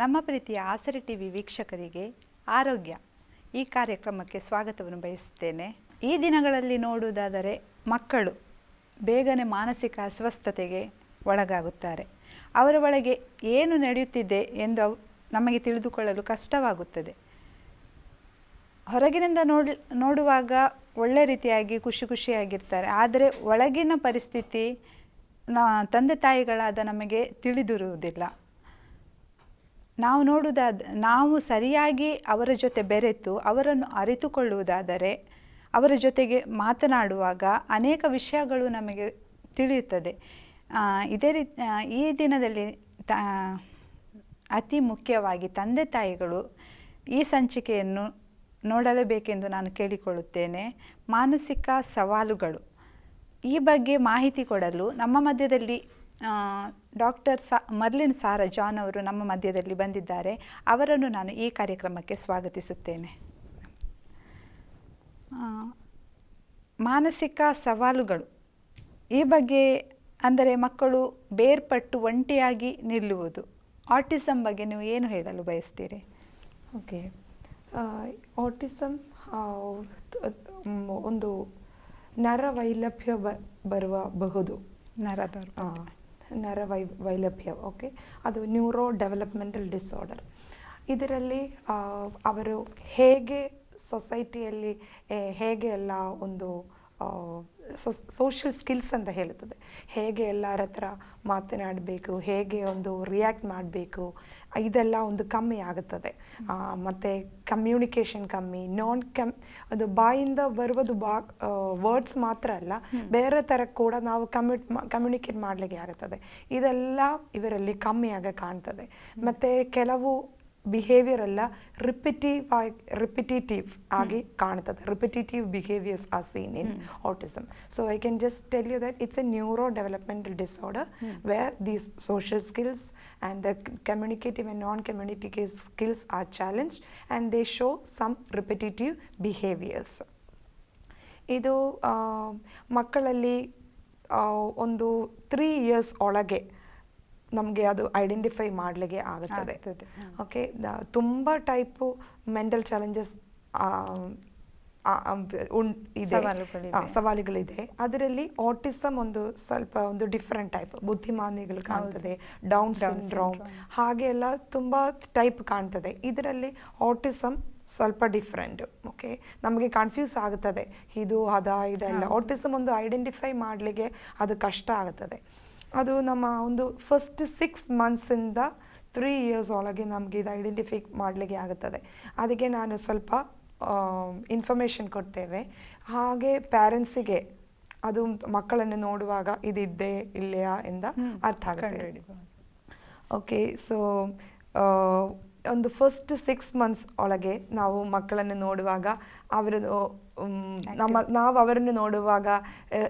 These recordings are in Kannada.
ನಮ್ಮ ಪ್ರೀತಿಯ ಆಸರೆ ಟಿ ವಿ ವೀಕ್ಷಕರಿಗೆ ಆರೋಗ್ಯ. ಈ ಕಾರ್ಯಕ್ರಮಕ್ಕೆ ಸ್ವಾಗತವನ್ನು ಬಯಸುತ್ತೇನೆ. ಈ ದಿನಗಳಲ್ಲಿ ನೋಡುವುದಾದರೆ ಮಕ್ಕಳು ಬೇಗನೆ ಮಾನಸಿಕ ಅಸ್ವಸ್ಥತೆಗೆ ಒಳಗಾಗುತ್ತಾರೆ. ಅವರ ಒಳಗೆ ಏನು ನಡೆಯುತ್ತಿದೆ ಎಂದು ನಮಗೆ ತಿಳಿದುಕೊಳ್ಳಲು ಕಷ್ಟವಾಗುತ್ತದೆ. ಹೊರಗಿನಿಂದ ನೋಡ್, ನೋಡುವಾಗ ಒಳ್ಳೆ ರೀತಿಯಾಗಿ ಖುಷಿ ಖುಷಿಯಾಗಿರ್ತಾರೆ. ಆದರೆ ಒಳಗಿನ ಪರಿಸ್ಥಿತಿ ನ, ತಂದೆ ತಾಯಿಗಳಾದ ನಮಗೆ ತಿಳಿದಿರುವುದಿಲ್ಲ. ನಾವು ನೋಡುವುದಾದ ನಾವು ಸರಿಯಾಗಿ ಅವರ ಜೊತೆ ಬೆರೆತು ಅವರನ್ನು ಅರಿತುಕೊಳ್ಳುವುದಾದರೆ, ಅವರ ಜೊತೆಗೆ ಮಾತನಾಡುವಾಗ ಅನೇಕ ವಿಷಯಗಳು ನಮಗೆ ತಿಳಿಯುತ್ತದೆ. ಇದೇ ರೀತಿ ಈ ದಿನದಲ್ಲಿ ತ, ಅತಿ ಮುಖ್ಯವಾಗಿ ತಂದೆ ತಾಯಿಗಳು ಈ ಸಂಚಿಕೆಯನ್ನು ನೋಡಲೇಬೇಕೆಂದು ನಾನು ಕೇಳಿಕೊಳ್ಳುತ್ತೇನೆ. ಮಾನಸಿಕ ಸವಾಲುಗಳು. ಈ ಬಗ್ಗೆ ಮಾಹಿತಿ ಕೊಡಲು ನಮ್ಮ ಮಧ್ಯದಲ್ಲಿ ಡಾಕ್ಟರ್ ಸಾ ಮರ್ಲಿನ್ ಸಾರ ಜಾನ್ ಅವರು ನಮ್ಮ ಮಧ್ಯದಲ್ಲಿ ಬಂದಿದ್ದಾರೆ. ಅವರನ್ನು ನಾನು ಈ ಕಾರ್ಯಕ್ರಮಕ್ಕೆ ಸ್ವಾಗತಿಸುತ್ತೇನೆ. ಮಾನಸಿಕ ಸವಾಲುಗಳು. ಈ ಬಗ್ಗೆ ಅಂದರೆ ಮಕ್ಕಳು ಬೇರ್ಪಟ್ಟು ಒಂಟಿಯಾಗಿ ನಿಲ್ಲುವುದು. ಆಟಿಸಮ್ ಬಗ್ಗೆ ನೀವು ಏನು ಹೇಳಲು ಬಯಸ್ತೀರಿ? ಓಕೆ. ಆಟಿಸಮ್ ಒಂದು ನರ ವೈಲಭ್ಯ ಬ- ಬರುವ ಬಹುದು. ನರ ವೈ ವೈಲಭ್ಯ ಓಕೆ ಅದು ನ್ಯೂರೋ ಡೆವಲಪ್ಮೆಂಟಲ್ ಡಿಸಾರ್ಡರ್ ಇದರಲ್ಲಿ ಅವರು ಹೇಗೆ ಸೊಸೈಟಿಯಲ್ಲಿ ಹೇಗೆ ಎಲ್ಲ ಒಂದು ಸೋಷಿಯಲ್ ಸ್ಕಿಲ್ಸ್ ಅಂತ ಹೇಳುತ್ತದೆ. ಹೇಗೆ ಎಲ್ಲರ ಹತ್ರ ಮಾತನಾಡಬೇಕು ಹೇಗೆ ಒಂದು ರಿಯಾಕ್ಟ್ ಮಾಡಬೇಕು ಇದೆಲ್ಲ ಒಂದು ಕಮ್ಮಿ ಆಗುತ್ತದೆ. ಮತ್ತು ಕಮ್ಯುನಿಕೇಷನ್ ಕಮ್ಮಿ ನಾನ್ ಕಮ್ ಅದು ಬಾಯಿಂದ ಬರುವುದು ಬಾ ವರ್ಡ್ಸ್ ಮಾತ್ರ ಅಲ್ಲ ಬೇರೆ ಥರ ಕೂಡ ನಾವು ಕಮ್ಯುಟ್ ಕಮ್ಯುನಿಕೇಟ್ ಮಾಡಲಿಕ್ಕೆ ಆಗುತ್ತದೆ. ಇದೆಲ್ಲ ಇವರಲ್ಲಿ ಕಮ್ಮಿಯಾಗ ಕಾಣ್ತದೆ. ಮತ್ತು ಕೆಲವು ಬಿಹೇವಿಯರ್ ಎಲ್ಲ ರಿಪಿಟೀವ್ ಆಗಿ ರಿಪಿಟೇಟಿವ್ ಆಗಿ ಕಾಣ್ತದೆ repetitive behaviours are seen in autism so i can just tell you that it's a neurodevelopmental disorder where these social skills and the c- communicative and non-communicative skills are challenged and they show some repetitive behaviors ಇದು ಆ, ಮಕ್ಕಳಲ್ಲಿ ಆ, ಒಂದು ತ್ರೀ ಇಯರ್ಸ್ ಒಳಗೆ ನಮಗೆ ಅದು ಐಡೆಂಟಿಫೈ ಮಾಡಲಿಕ್ಕೆ ಆಗುತ್ತದೆ. ಓಕೆ ತುಂಬ ಟೈಪು ಮೆಂಟಲ್ ಚಾಲೆಂಜಸ್ ಇದೆ. ಸವಾಲುಗಳಿದೆ. ಅದರಲ್ಲಿ ಆಟಿಸಮ್ ಒಂದು ಸ್ವಲ್ಪ ಒಂದು ಡಿಫ್ರೆಂಟ್ ಟೈಪ್ ಬುದ್ಧಿಮಾನಿಗಳು ಕಾಣ್ತದೆ ಡೌನ್ ಸಿಂಡ್ರೋಮ್. ಹಾಗೆ ಎಲ್ಲ ತುಂಬ ಟೈಪ್ ಕಾಣ್ತದೆ. ಇದರಲ್ಲಿ ಆಟಿಸಮ್ ಸ್ವಲ್ಪ ಡಿಫ್ರೆಂಟ್ ಓಕೆ ನಮಗೆ ಕನ್ಫ್ಯೂಸ್ ಆಗುತ್ತದೆ. ಇದು ಅದ ಇದೆಲ್ಲ. ಆಟಿಸಮ್ ಒಂದು ಐಡೆಂಟಿಫೈ ಮಾಡಲಿಕ್ಕೆ ಅದು ಕಷ್ಟ ಆಗುತ್ತದೆ ಅದು ನಮ್ಮ ಒಂದು ಫಸ್ಟ್ ಸಿಕ್ಸ್ ಮಂತ್ಸಿಂದ ತ್ರೀ ಇಯರ್ಸ್ ಒಳಗೆ ನಮಗೆ ಇದು ಐಡೆಂಟಿಫೈ ಮಾಡಲಿಕ್ಕೆ ಆಗುತ್ತದೆ. ಅದಕ್ಕೆ ನಾನು ಸ್ವಲ್ಪ ಇನ್ಫಾರ್ಮೇಷನ್ ಕೊಡ್ತೇವೆ. ಹಾಗೆ ಪ್ಯಾರೆಂಟ್ಸಿಗೆ ಅದು ಮಕ್ಕಳನ್ನು ನೋಡುವಾಗ ಇದಿದ್ದೇ ಇಲ್ಲೆಯಾ ಎಂದ ಅರ್ಥ ಆಗುತ್ತೆ. ಓಕೆ ಸೊ ಒಂದು ಫಸ್ಟ್ ಸಿಕ್ಸ್ ಮಂತ್ಸ್ ಒಳಗೆ ನಾವು ಮಕ್ಕಳನ್ನು ನೋಡುವಾಗ ಅವರು ನಮ್ಮ ನಾವು ಅವರನ್ನು ನೋಡುವಾಗ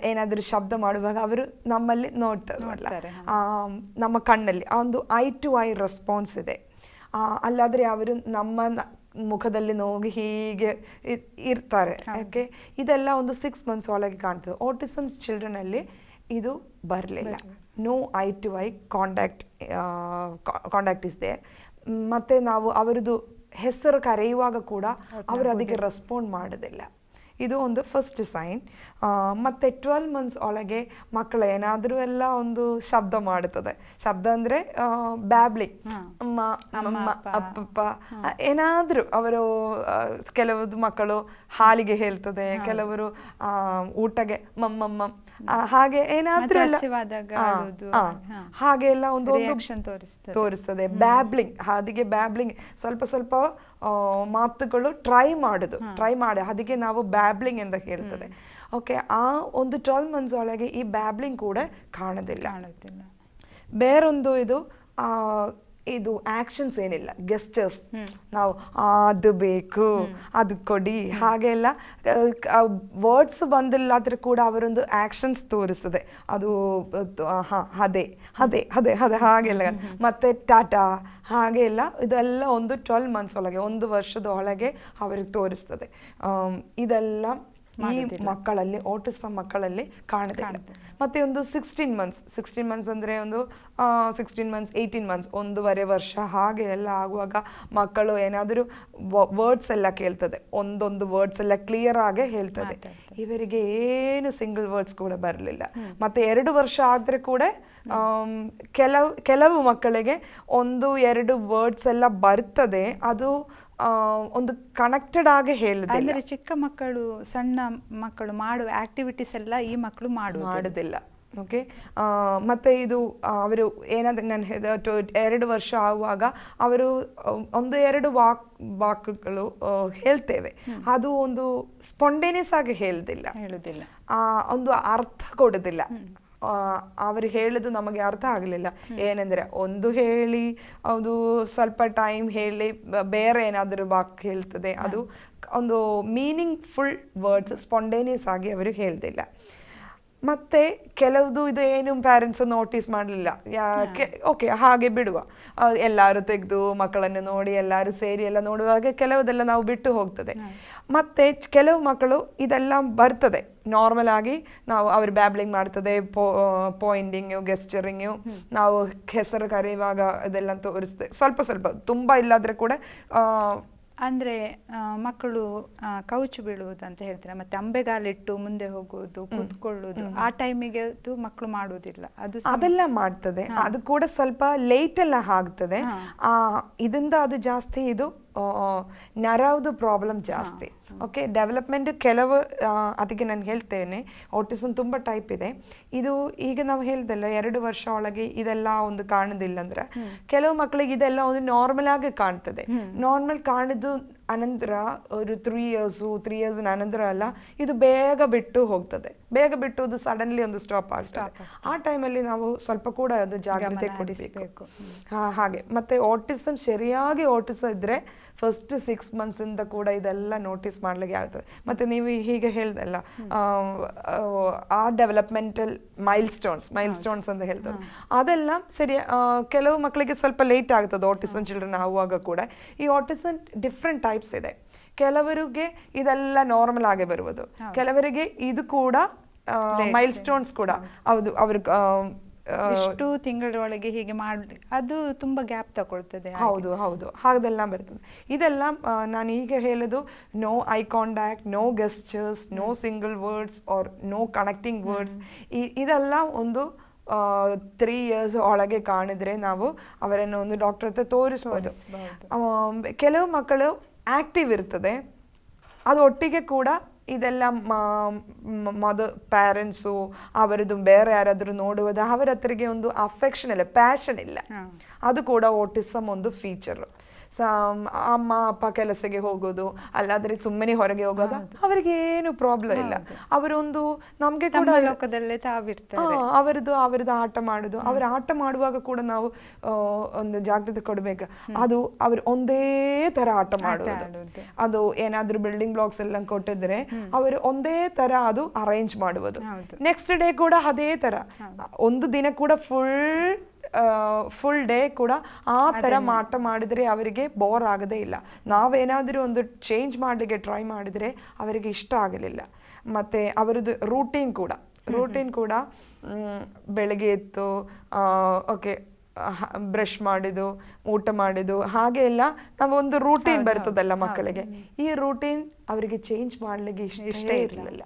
ಏನಾದರೂ ಶಬ್ದ ಮಾಡುವಾಗ ಅವರು ನಮ್ಮಲ್ಲಿ ನೋಡ್ತಾರಲ್ಲ ನೋಡ್ತಾರೆ, ನಮ್ಮ ಕಣ್ಣಲ್ಲಿ ಆ ಒಂದು ಐ ಟು ಐ ರೆಸ್ಪಾನ್ಸ್ ಇದೆ ಅಲ್ಲಾದರೆ ಅವರು ನಮ್ಮ ಮುಖದಲ್ಲಿ ನೋಗಿ ಹೀಗೆ ಇರ್ತಾರೆ ಯಾಕೆ ಇದೆಲ್ಲ ಒಂದು ಸಿಕ್ಸ್ ಮಂತ್ಸ್ ಒಳಗೆ ಕಾಣ್ತದೆ ಆಟಿಸಮ್ಸ್ ಚಿಲ್ಡ್ರನಲ್ಲಿ ಇದು ಬರಲಿಲ್ಲ no eye to eye contact contact is there ಮತ್ತು ನಾವು ಅವರದು ಹೆಸರು ಕರೆಯುವಾಗ ಕೂಡ ಅವರು ಅದಕ್ಕೆ ರೆಸ್ಪಾಂಡ್ ಮಾಡೋದಿಲ್ಲ ಇದು ಒಂದು ಫಸ್ಟ್ ಸೈನ್ ಮತ್ತು ಟ್ವೆಲ್ ಮಂತ್ಸ್ ಒಳಗೆ ಮಕ್ಕಳು ಏನಾದರೂ ಎಲ್ಲ ಒಂದು ಶಬ್ದ ಮಾಡುತ್ತದೆ. ಶಬ್ದ ಅಂದರೆ ಬ್ಯಾಬ್ಲಿ. ಅಮ್ಮ ಅಮ್ಮ, ಅಮ್ಮ ಅಪ್ಪ. ಅಪ್ಪಪ್ಪ ಏನಾದರೂ ಅವರು ಕೆಲವೊಂದು ಮಕ್ಕಳು ಹಾಲಿಗೆ ಹೇಳ್ತದೆ ಕೆಲವರು ಊಟಗೆ ಮಮ್ಮಮ್ಮ ಹಾಗೆ ಏನಾದರೂ. ಹಾಗೆ ಎಲ್ಲ ಒಂದು ತೋರಿಸ್ತದೆ. ಬ್ಯಾಬ್ಲಿಂಗ್ ಹಾದಿಗೆ ಬ್ಯಾಬ್ಲಿಂಗ್ ಸ್ವಲ್ಪ ಸ್ವಲ್ಪ ಮಾತುಗಳು ಟ್ರೈ ಮಾಡುದು. ಟ್ರೈ ಮಾಡಿ. ಅದಕ್ಕೆ ನಾವು ಬ್ಯಾಬ್ಲಿಂಗ್ ಅಂತ ಹೇಳ್ತದೆ. ಓಕೆ ಆ ಒಂದು ಟ್ವೆಲ್ ಮಂತ್ಸ್ ಒಳಗೆ ಈ ಬ್ಯಾಬ್ಲಿಂಗ್ ಕೂಡ ಕಾಣೋದಿಲ್ಲ. ಬೇರೊಂದು ಇದು ಆ, ಇದು ಆಕ್ಷನ್ಸ್ ಏನಿಲ್ಲ ಗೆಸ್ಟರ್ಸ್ ನಾವು ಅದು ಬೇಕು ಅದು ಕೊಡಿ ಹಾಗೆಲ್ಲ ವರ್ಡ್ಸ್ ಬಂದಿಲ್ಲಾದ್ರೆ ಕೂಡ ಅವರೊಂದು ಆಕ್ಷನ್ಸ್ ತೋರಿಸ್ತದೆ ಅದು ಹಾಂ ಅದೇ ಅದೇ ಅದೇ ಅದೇ ಹಾಗೆಲ್ಲ ಮತ್ತೆ ಟಾಟಾ ಹಾಗೆ ಎಲ್ಲ ಇದೆಲ್ಲ ಒಂದು ಟ್ವೆಲ್ ಮಂತ್ಸ್ ಒಳಗೆ ಒಂದು ವರ್ಷದ ಒಳಗೆ ಅವರಿಗೆ ತೋರಿಸ್ತದೆ. ಇದೆಲ್ಲ ಈ ಮಕ್ಕಳಲ್ಲಿ ಆಟಿಸಮ್ ಮಕ್ಕಳಲ್ಲಿ ಕಾಣುತ್ತೆ. ಮತ್ತೆ ಒಂದು ಸಿಕ್ಸ್ಟೀನ್ ಮಂತ್ಸ್ ಸಿಕ್ಸ್ಟೀನ್ ಮಂತ್ಸ್ ಅಂದರೆ ಒಂದು ಸಿಕ್ಸ್ಟೀನ್ ಮಂತ್ಸ್ ಏಯ್ಟೀನ್ ಮಂತ್ಸ್ ಒಂದೂವರೆ ವರ್ಷ ಹಾಗೆ ಎಲ್ಲ ಆಗುವಾಗ ಮಕ್ಕಳು ಏನಾದರೂ ವರ್ಡ್ಸ್ ಎಲ್ಲ ಕೇಳ್ತದೆ. ಒಂದೊಂದು ವರ್ಡ್ಸ್ ಎಲ್ಲ ಕ್ಲಿಯರ್ ಆಗಿ ಹೇಳ್ತದೆ. ಇವರಿಗೆ ಏನು ಸಿಂಗಲ್ ವರ್ಡ್ಸ್ ಕೂಡ ಬರಲಿಲ್ಲ. ಮತ್ತೆ ಎರಡು ವರ್ಷ ಆದರೆ ಕೂಡ ಕೆಲವು ಕೆಲವು ಮಕ್ಕಳಿಗೆ ಒಂದು ಎರಡು ವರ್ಡ್ಸ್ ಎಲ್ಲ ಬರ್ತದೆ. ಅದು ಒಂದು ಕನೆಕ್ಟೆಡ್ ಆಗಿ ಹೇಳುದಿಲ್ಲ. ಅಂದರೆ ಚಿಕ್ಕ ಮಕ್ಕಳು ಸಣ್ಣ ಮಕ್ಕಳು ಮಾಡುವ ಆಕ್ಟಿವಿಟೀಸ್ ಎಲ್ಲ ಈ ಮಕ್ಕಳು ಮಾಡು ಮಾಡುದಿಲ್ಲ ಓಕೆ ಮತ್ತೆ ಇದು ಅವರು ಏನಾದ್ರೆ ನಾನು ಹೇಳಿದ ಟು- ಎರಡು ವರ್ಷ ಆಗುವಾಗ ಅವರು ಒಂದು ಎರಡು ವಾಕ್ ವಾಕ್ಗಳು ಹೇಳ್ತೇವೆ. ಅದು ಒಂದು ಸ್ಪಾಂಡೇನಿಯಸ್ ಆಗಿ ಹೇಳುದಿಲ್ಲ. ಹೇಳುದಿಲ್ಲ. ಆ, ಒಂದು ಅರ್ಥ ಕೊಡುದಿಲ್ಲ. ಅವರು ಹೇಳಿದ್ದು ನಮಗೆ ಅರ್ಥ ಆಗಲಿಲ್ಲ. ಏನೆಂದರೆ ಒಂದು ಹೇಳಿ ಅದು ಸ್ವಲ್ಪ ಟೈಮ್ ಹೇಳಿ ಬೇರೆ ಏನಾದರೂ ವಾಕ್ ಹೇಳ್ತದೆ. ಅದು ಒಂದು ಮೀನಿಂಗ್ ಫುಲ್ ವರ್ಡ್ಸ್ ಸ್ಪಾಂಡೇನಿಯಸ್ ಆಗಿ ಅವರು ಹೇಳ್ದಿಲ್ಲ. ಮತ್ತೆ ಕೆಲವುದು ಇದು ಏನು ಪ್ಯಾರೆಂಟ್ಸ್ ನೋಟಿಸ್ ಮಾಡಲಿಲ್ಲ. ಯಾಕೆ ಓಕೆ ಹಾಗೆ ಬಿಡುವ. ಎಲ್ಲರೂ ತೆಗೆದು ಮಕ್ಕಳನ್ನು ನೋಡಿ ಎಲ್ಲರೂ ಸೇರಿ ಎಲ್ಲ ನೋಡುವಾಗ ಕೆಲವುದೆಲ್ಲ ನಾವು ಬಿಟ್ಟು ಹೋಗ್ತದೆ. ಮತ್ತೆ ಕೆಲವು ಮಕ್ಕಳು ಇದೆಲ್ಲ ಬರ್ತದೆ. ನಾರ್ಮಲ್ ಆಗಿ ನಾವು ಅವ್ರು ಬ್ಯಾಬ್ಲಿಂಗ್ ಮಾಡ್ತದೆ ಪೋ ಪಾಯಿಂಟಿಂಗು ಗೆಸ್ಚರಿಂಗು ನಾವು ಹೆಸರು ಕರೆಯುವಾಗ ಇದೆಲ್ಲ ತೋರಿಸ್ತದೆ. ಸ್ವಲ್ಪ ಸ್ವಲ್ಪ ತುಂಬ ಇಲ್ಲಾದರೆ ಕೂಡ ಅಂದ್ರೆ ಮಕ್ಕಳು ಕೌಚು ಬೀಳುವುದು ಅಂತ ಹೇಳ್ತಾರೆ? ಮತ್ತೆ ಅಂಬೆಗಾಲಿಟ್ಟು ಮುಂದೆ ಹೋಗುವುದು ಕೂತ್ಕೊಳ್ಳುವುದು ಆ ಟೈಮಿಗೆ ಅದು ಮಕ್ಕಳು ಮಾಡುವುದಿಲ್ಲ. ಅದು ಅದೆಲ್ಲ ಮಾಡ್ತದೆ. ಅದು ಕೂಡ ಸ್ವಲ್ಪ ಲೇಟ್ ಎಲ್ಲ ಆಗ್ತದೆ ಆ, ಇದರಿಂದ ಅದು ಜಾಸ್ತಿ ಇದು ನರವದು ಪ್ರಾಬ್ಲಮ್ ಜಾಸ್ತಿ ಓಕೆ ಡೆವಲಪ್ಮೆಂಟ್ ಕೆಲವು ಅದಕ್ಕೆ ನಾನು ಹೇಳ್ತೇನೆ. ಆಟಿಸಮ್ ತುಂಬ ಟೈಪ್ ಇದೆ. ಇದು ಈಗ ನಾವು ಹೇಳ್ದಲ್ಲ ಎರಡು ವರ್ಷ ಒಳಗೆ ಇದೆಲ್ಲ ಒಂದು ಕಾಣುದಿಲ್ಲ ಅಂದ್ರೆ ಕೆಲವು ಮಕ್ಕಳಿಗೆ ಇದೆಲ್ಲ ಒಂದು ನಾರ್ಮಲ್ ಆಗಿ ಕಾಣ್ತದೆ. ನಾರ್ಮಲ್ ಕಾಣಿದ್ದು ಅನಂತರ ഒരു ತ್ರೀ ಇಯರ್ಸು ತ್ರೀ ಇಯರ್ಸ್ ಅನಂತರ ಅಲ್ಲ ಇದು ಬೇಗ ಬಿಟ್ಟು ಹೋಗ್ತದೆ. ಬೇಗ ಬಿಟ್ಟು ಅದು ಸಡನ್ಲಿ ಒಂದು ಸ್ಟಾಪ್ ಆಗ್ತದೆ. ಆ ಟೈಮಲ್ಲಿ ನಾವು ಸ್ವಲ್ಪ ಕೂಡ ಅದು ಜಾಗ್ರತೆ ಕೊಡಿಸಬೇಕು ಕೊಡಬೇಕು. ಹಾ ಹಾಗೆ. ಮತ್ತೆ ಆಟಿಸಮ್ ಸರಿಯಾಗಿ ಆಟಿಸಮ್ ಇದ್ರೆ ಫಸ್ಟ್ ಸಿಕ್ಸ್ ಮಂತ್ಸ್ ಇಂದ ಕೂಡ ಇದೆಲ್ಲ ನೋಟಿಸ್ ಮಾಡ್ಲಿಕ್ಕೆ ಆಗ್ತದೆ. ಮತ್ತೆ ನೀವು ಹೀಗೆ ಹೇಳ್ದಲ್ಲ ಆ, developmental milestones milestones ಅಂತ ಹೇಳ್ತಾರೆ. ಅದೆಲ್ಲ ಸರಿ ಕೆಲವು ಮಕ್ಕಳಿಗೆ ಸ್ವಲ್ಪ ಲೇಟ್ ಆಗ್ತದೆ ಆಟಿಸಮ್ ಚಿಲ್ಡ್ರನ್ ಆಗುವಾಗ ಕೂಡ. ಈ ಆಟಿಸಮ್ ಡಿಫ್ರೆಂಟ್ ಟೈಪ್ಸ್ ಇದೆ. ಕೆಲವರಿಗೆ ಇದೆಲ್ಲ ನಾರ್ಮಲ್ ಆಗಿ ಬರುವುದು. ಕೆಲವರಿಗೆ ಇದು ಕೂಡ ಮೈಲ್ ಸ್ಟೋನ್ಸ್ ಕೂಡ. ಹೌದು ಅವರು ಇಷ್ಟು ತಿಂಗಳೊಳಗೆ ಹೀಗೆ ಮಾಡಿ ಅದು ತುಂಬಾ ಗ್ಯಾಪ್ ತಗೊಳ್ತದೆ ಹೌದು ಹೌದು. ಹಾಗೆಲ್ಲ ಬರ್ತದೆ. ಇದೆಲ್ಲ ನಾನು ಈಗ ಹೇಳೋದು no eye contact no gestures no single words or no connecting words ಇದೆಲ್ಲ ಒಂದು ತ್ರೀ ಇಯರ್ಸ್ ಒಳಗೆ ಕಾಣಿದ್ರೆ ನಾವು ಅವರನ್ನು ಒಂದು ಡಾಕ್ಟರ್ ಹತ್ರ ತೋರಿಸ್ಬೋದು. ಕೆಲವು ಮಕ್ಕಳು ಆಕ್ಟಿವ್ ಇರ್ತದೆ. ಅದು ಒಟ್ಟಿಗೆ ಕೂಡ ಇದೆಲ್ಲ ಮದ ಪ್ಯಾರೆಂಟ್ಸು ಅವರದ್ದು ಬೇರೆ ಯಾರಾದರೂ ನೋಡುವುದು ಅವರ ಹತ್ರಿಗೆ ಒಂದು ಅಫೆಕ್ಷನ್ ಇಲ್ಲ ಪ್ಯಾಷನ್ ಇಲ್ಲ. ಅದು ಕೂಡ ಓಟಿಸಮ್ ಒಂದು ಫೀಚರ್ ಸ ಅಮ್ಮ ಅಪ್ಪ ಕೆಲಸಕ್ಕೆ ಹೋಗೋದು ಅಲ್ಲಾದ್ರೆ ಸುಮ್ಮನೆ ಹೊರಗೆ ಹೋಗೋದು? ಅವರಿಗೆ ಏನು ಪ್ರಾಬ್ಲಮ್ ಇಲ್ಲ. ಅವರೊಂದು ನಮಗೆ ಕೂಡ ಲೋಕದಲ್ಲೇ ತಾವಿರ್ತಾರೆ. ಹಾ, ಅವರದ್ದು ಅವರದ್ದು ಆಟ ಮಾಡುದು. ಅವರ ಆಟ ಮಾಡುವಾಗ ಕೂಡ ನಾವು ಒಂದು ಜಾಗ್ರತೆ ಕೊಡಬೇಕು. ಅದು ಅವರು ಒಂದೇ ತರ ಆಟ ಮಾಡೋದು. ಅದು ಏನಾದ್ರೂ ಬಿಲ್ಡಿಂಗ್ ಬ್ಲಾಕ್ಸ್ ಎಲ್ಲ ಕೊಟ್ಟಿದ್ರೆ ಅವರು ಒಂದೇ ತರ ಅದು ಅರೇಂಜ್ ಮಾಡುವುದು. ನೆಕ್ಸ್ಟ್ ಡೇ ಕೂಡ ಅದೇ ತರ. ಒಂದು ದಿನ ಕೂಡ ಫುಲ್ ಫುಲ್ ಡೇ ಕೂಡ ಆ ಥರ ಮಾಟ ಮಾಡಿದರೆ ಅವರಿಗೆ ಬೋರ್ ಆಗದೇ ಇಲ್ಲ. ನಾವೇನಾದರೂ ಒಂದು ಚೇಂಜ್ ಮಾಡಲಿಕ್ಕೆ ಟ್ರೈ ಮಾಡಿದರೆ ಅವರಿಗೆ ಇಷ್ಟ ಆಗಲಿಲ್ಲ. ಮತ್ತು ಅವರದ್ದು ರೂಟೀನ್ ಕೂಡ. ರೂಟೀನ್ ಕೂಡ ಬೆಳಗ್ಗೆ ಎತ್ತು ಓಕೆ ಬ್ರಷ್ ಮಾಡಿದ್ದು ಊಟ ಮಾಡಿದ್ದು ಹಾಗೆ ಎಲ್ಲ ನಾವು ಒಂದು ರೂಟೀನ್ ಬರ್ತದಲ್ಲ ಮಕ್ಕಳಿಗೆ. ಈ ರೂಟೀನ್ ಅವರಿಗೆ ಚೇಂಜ್ ಮಾಡಲಿಕ್ಕೆ ಇಷ್ಟ ಇರಲಿಲ್ಲ.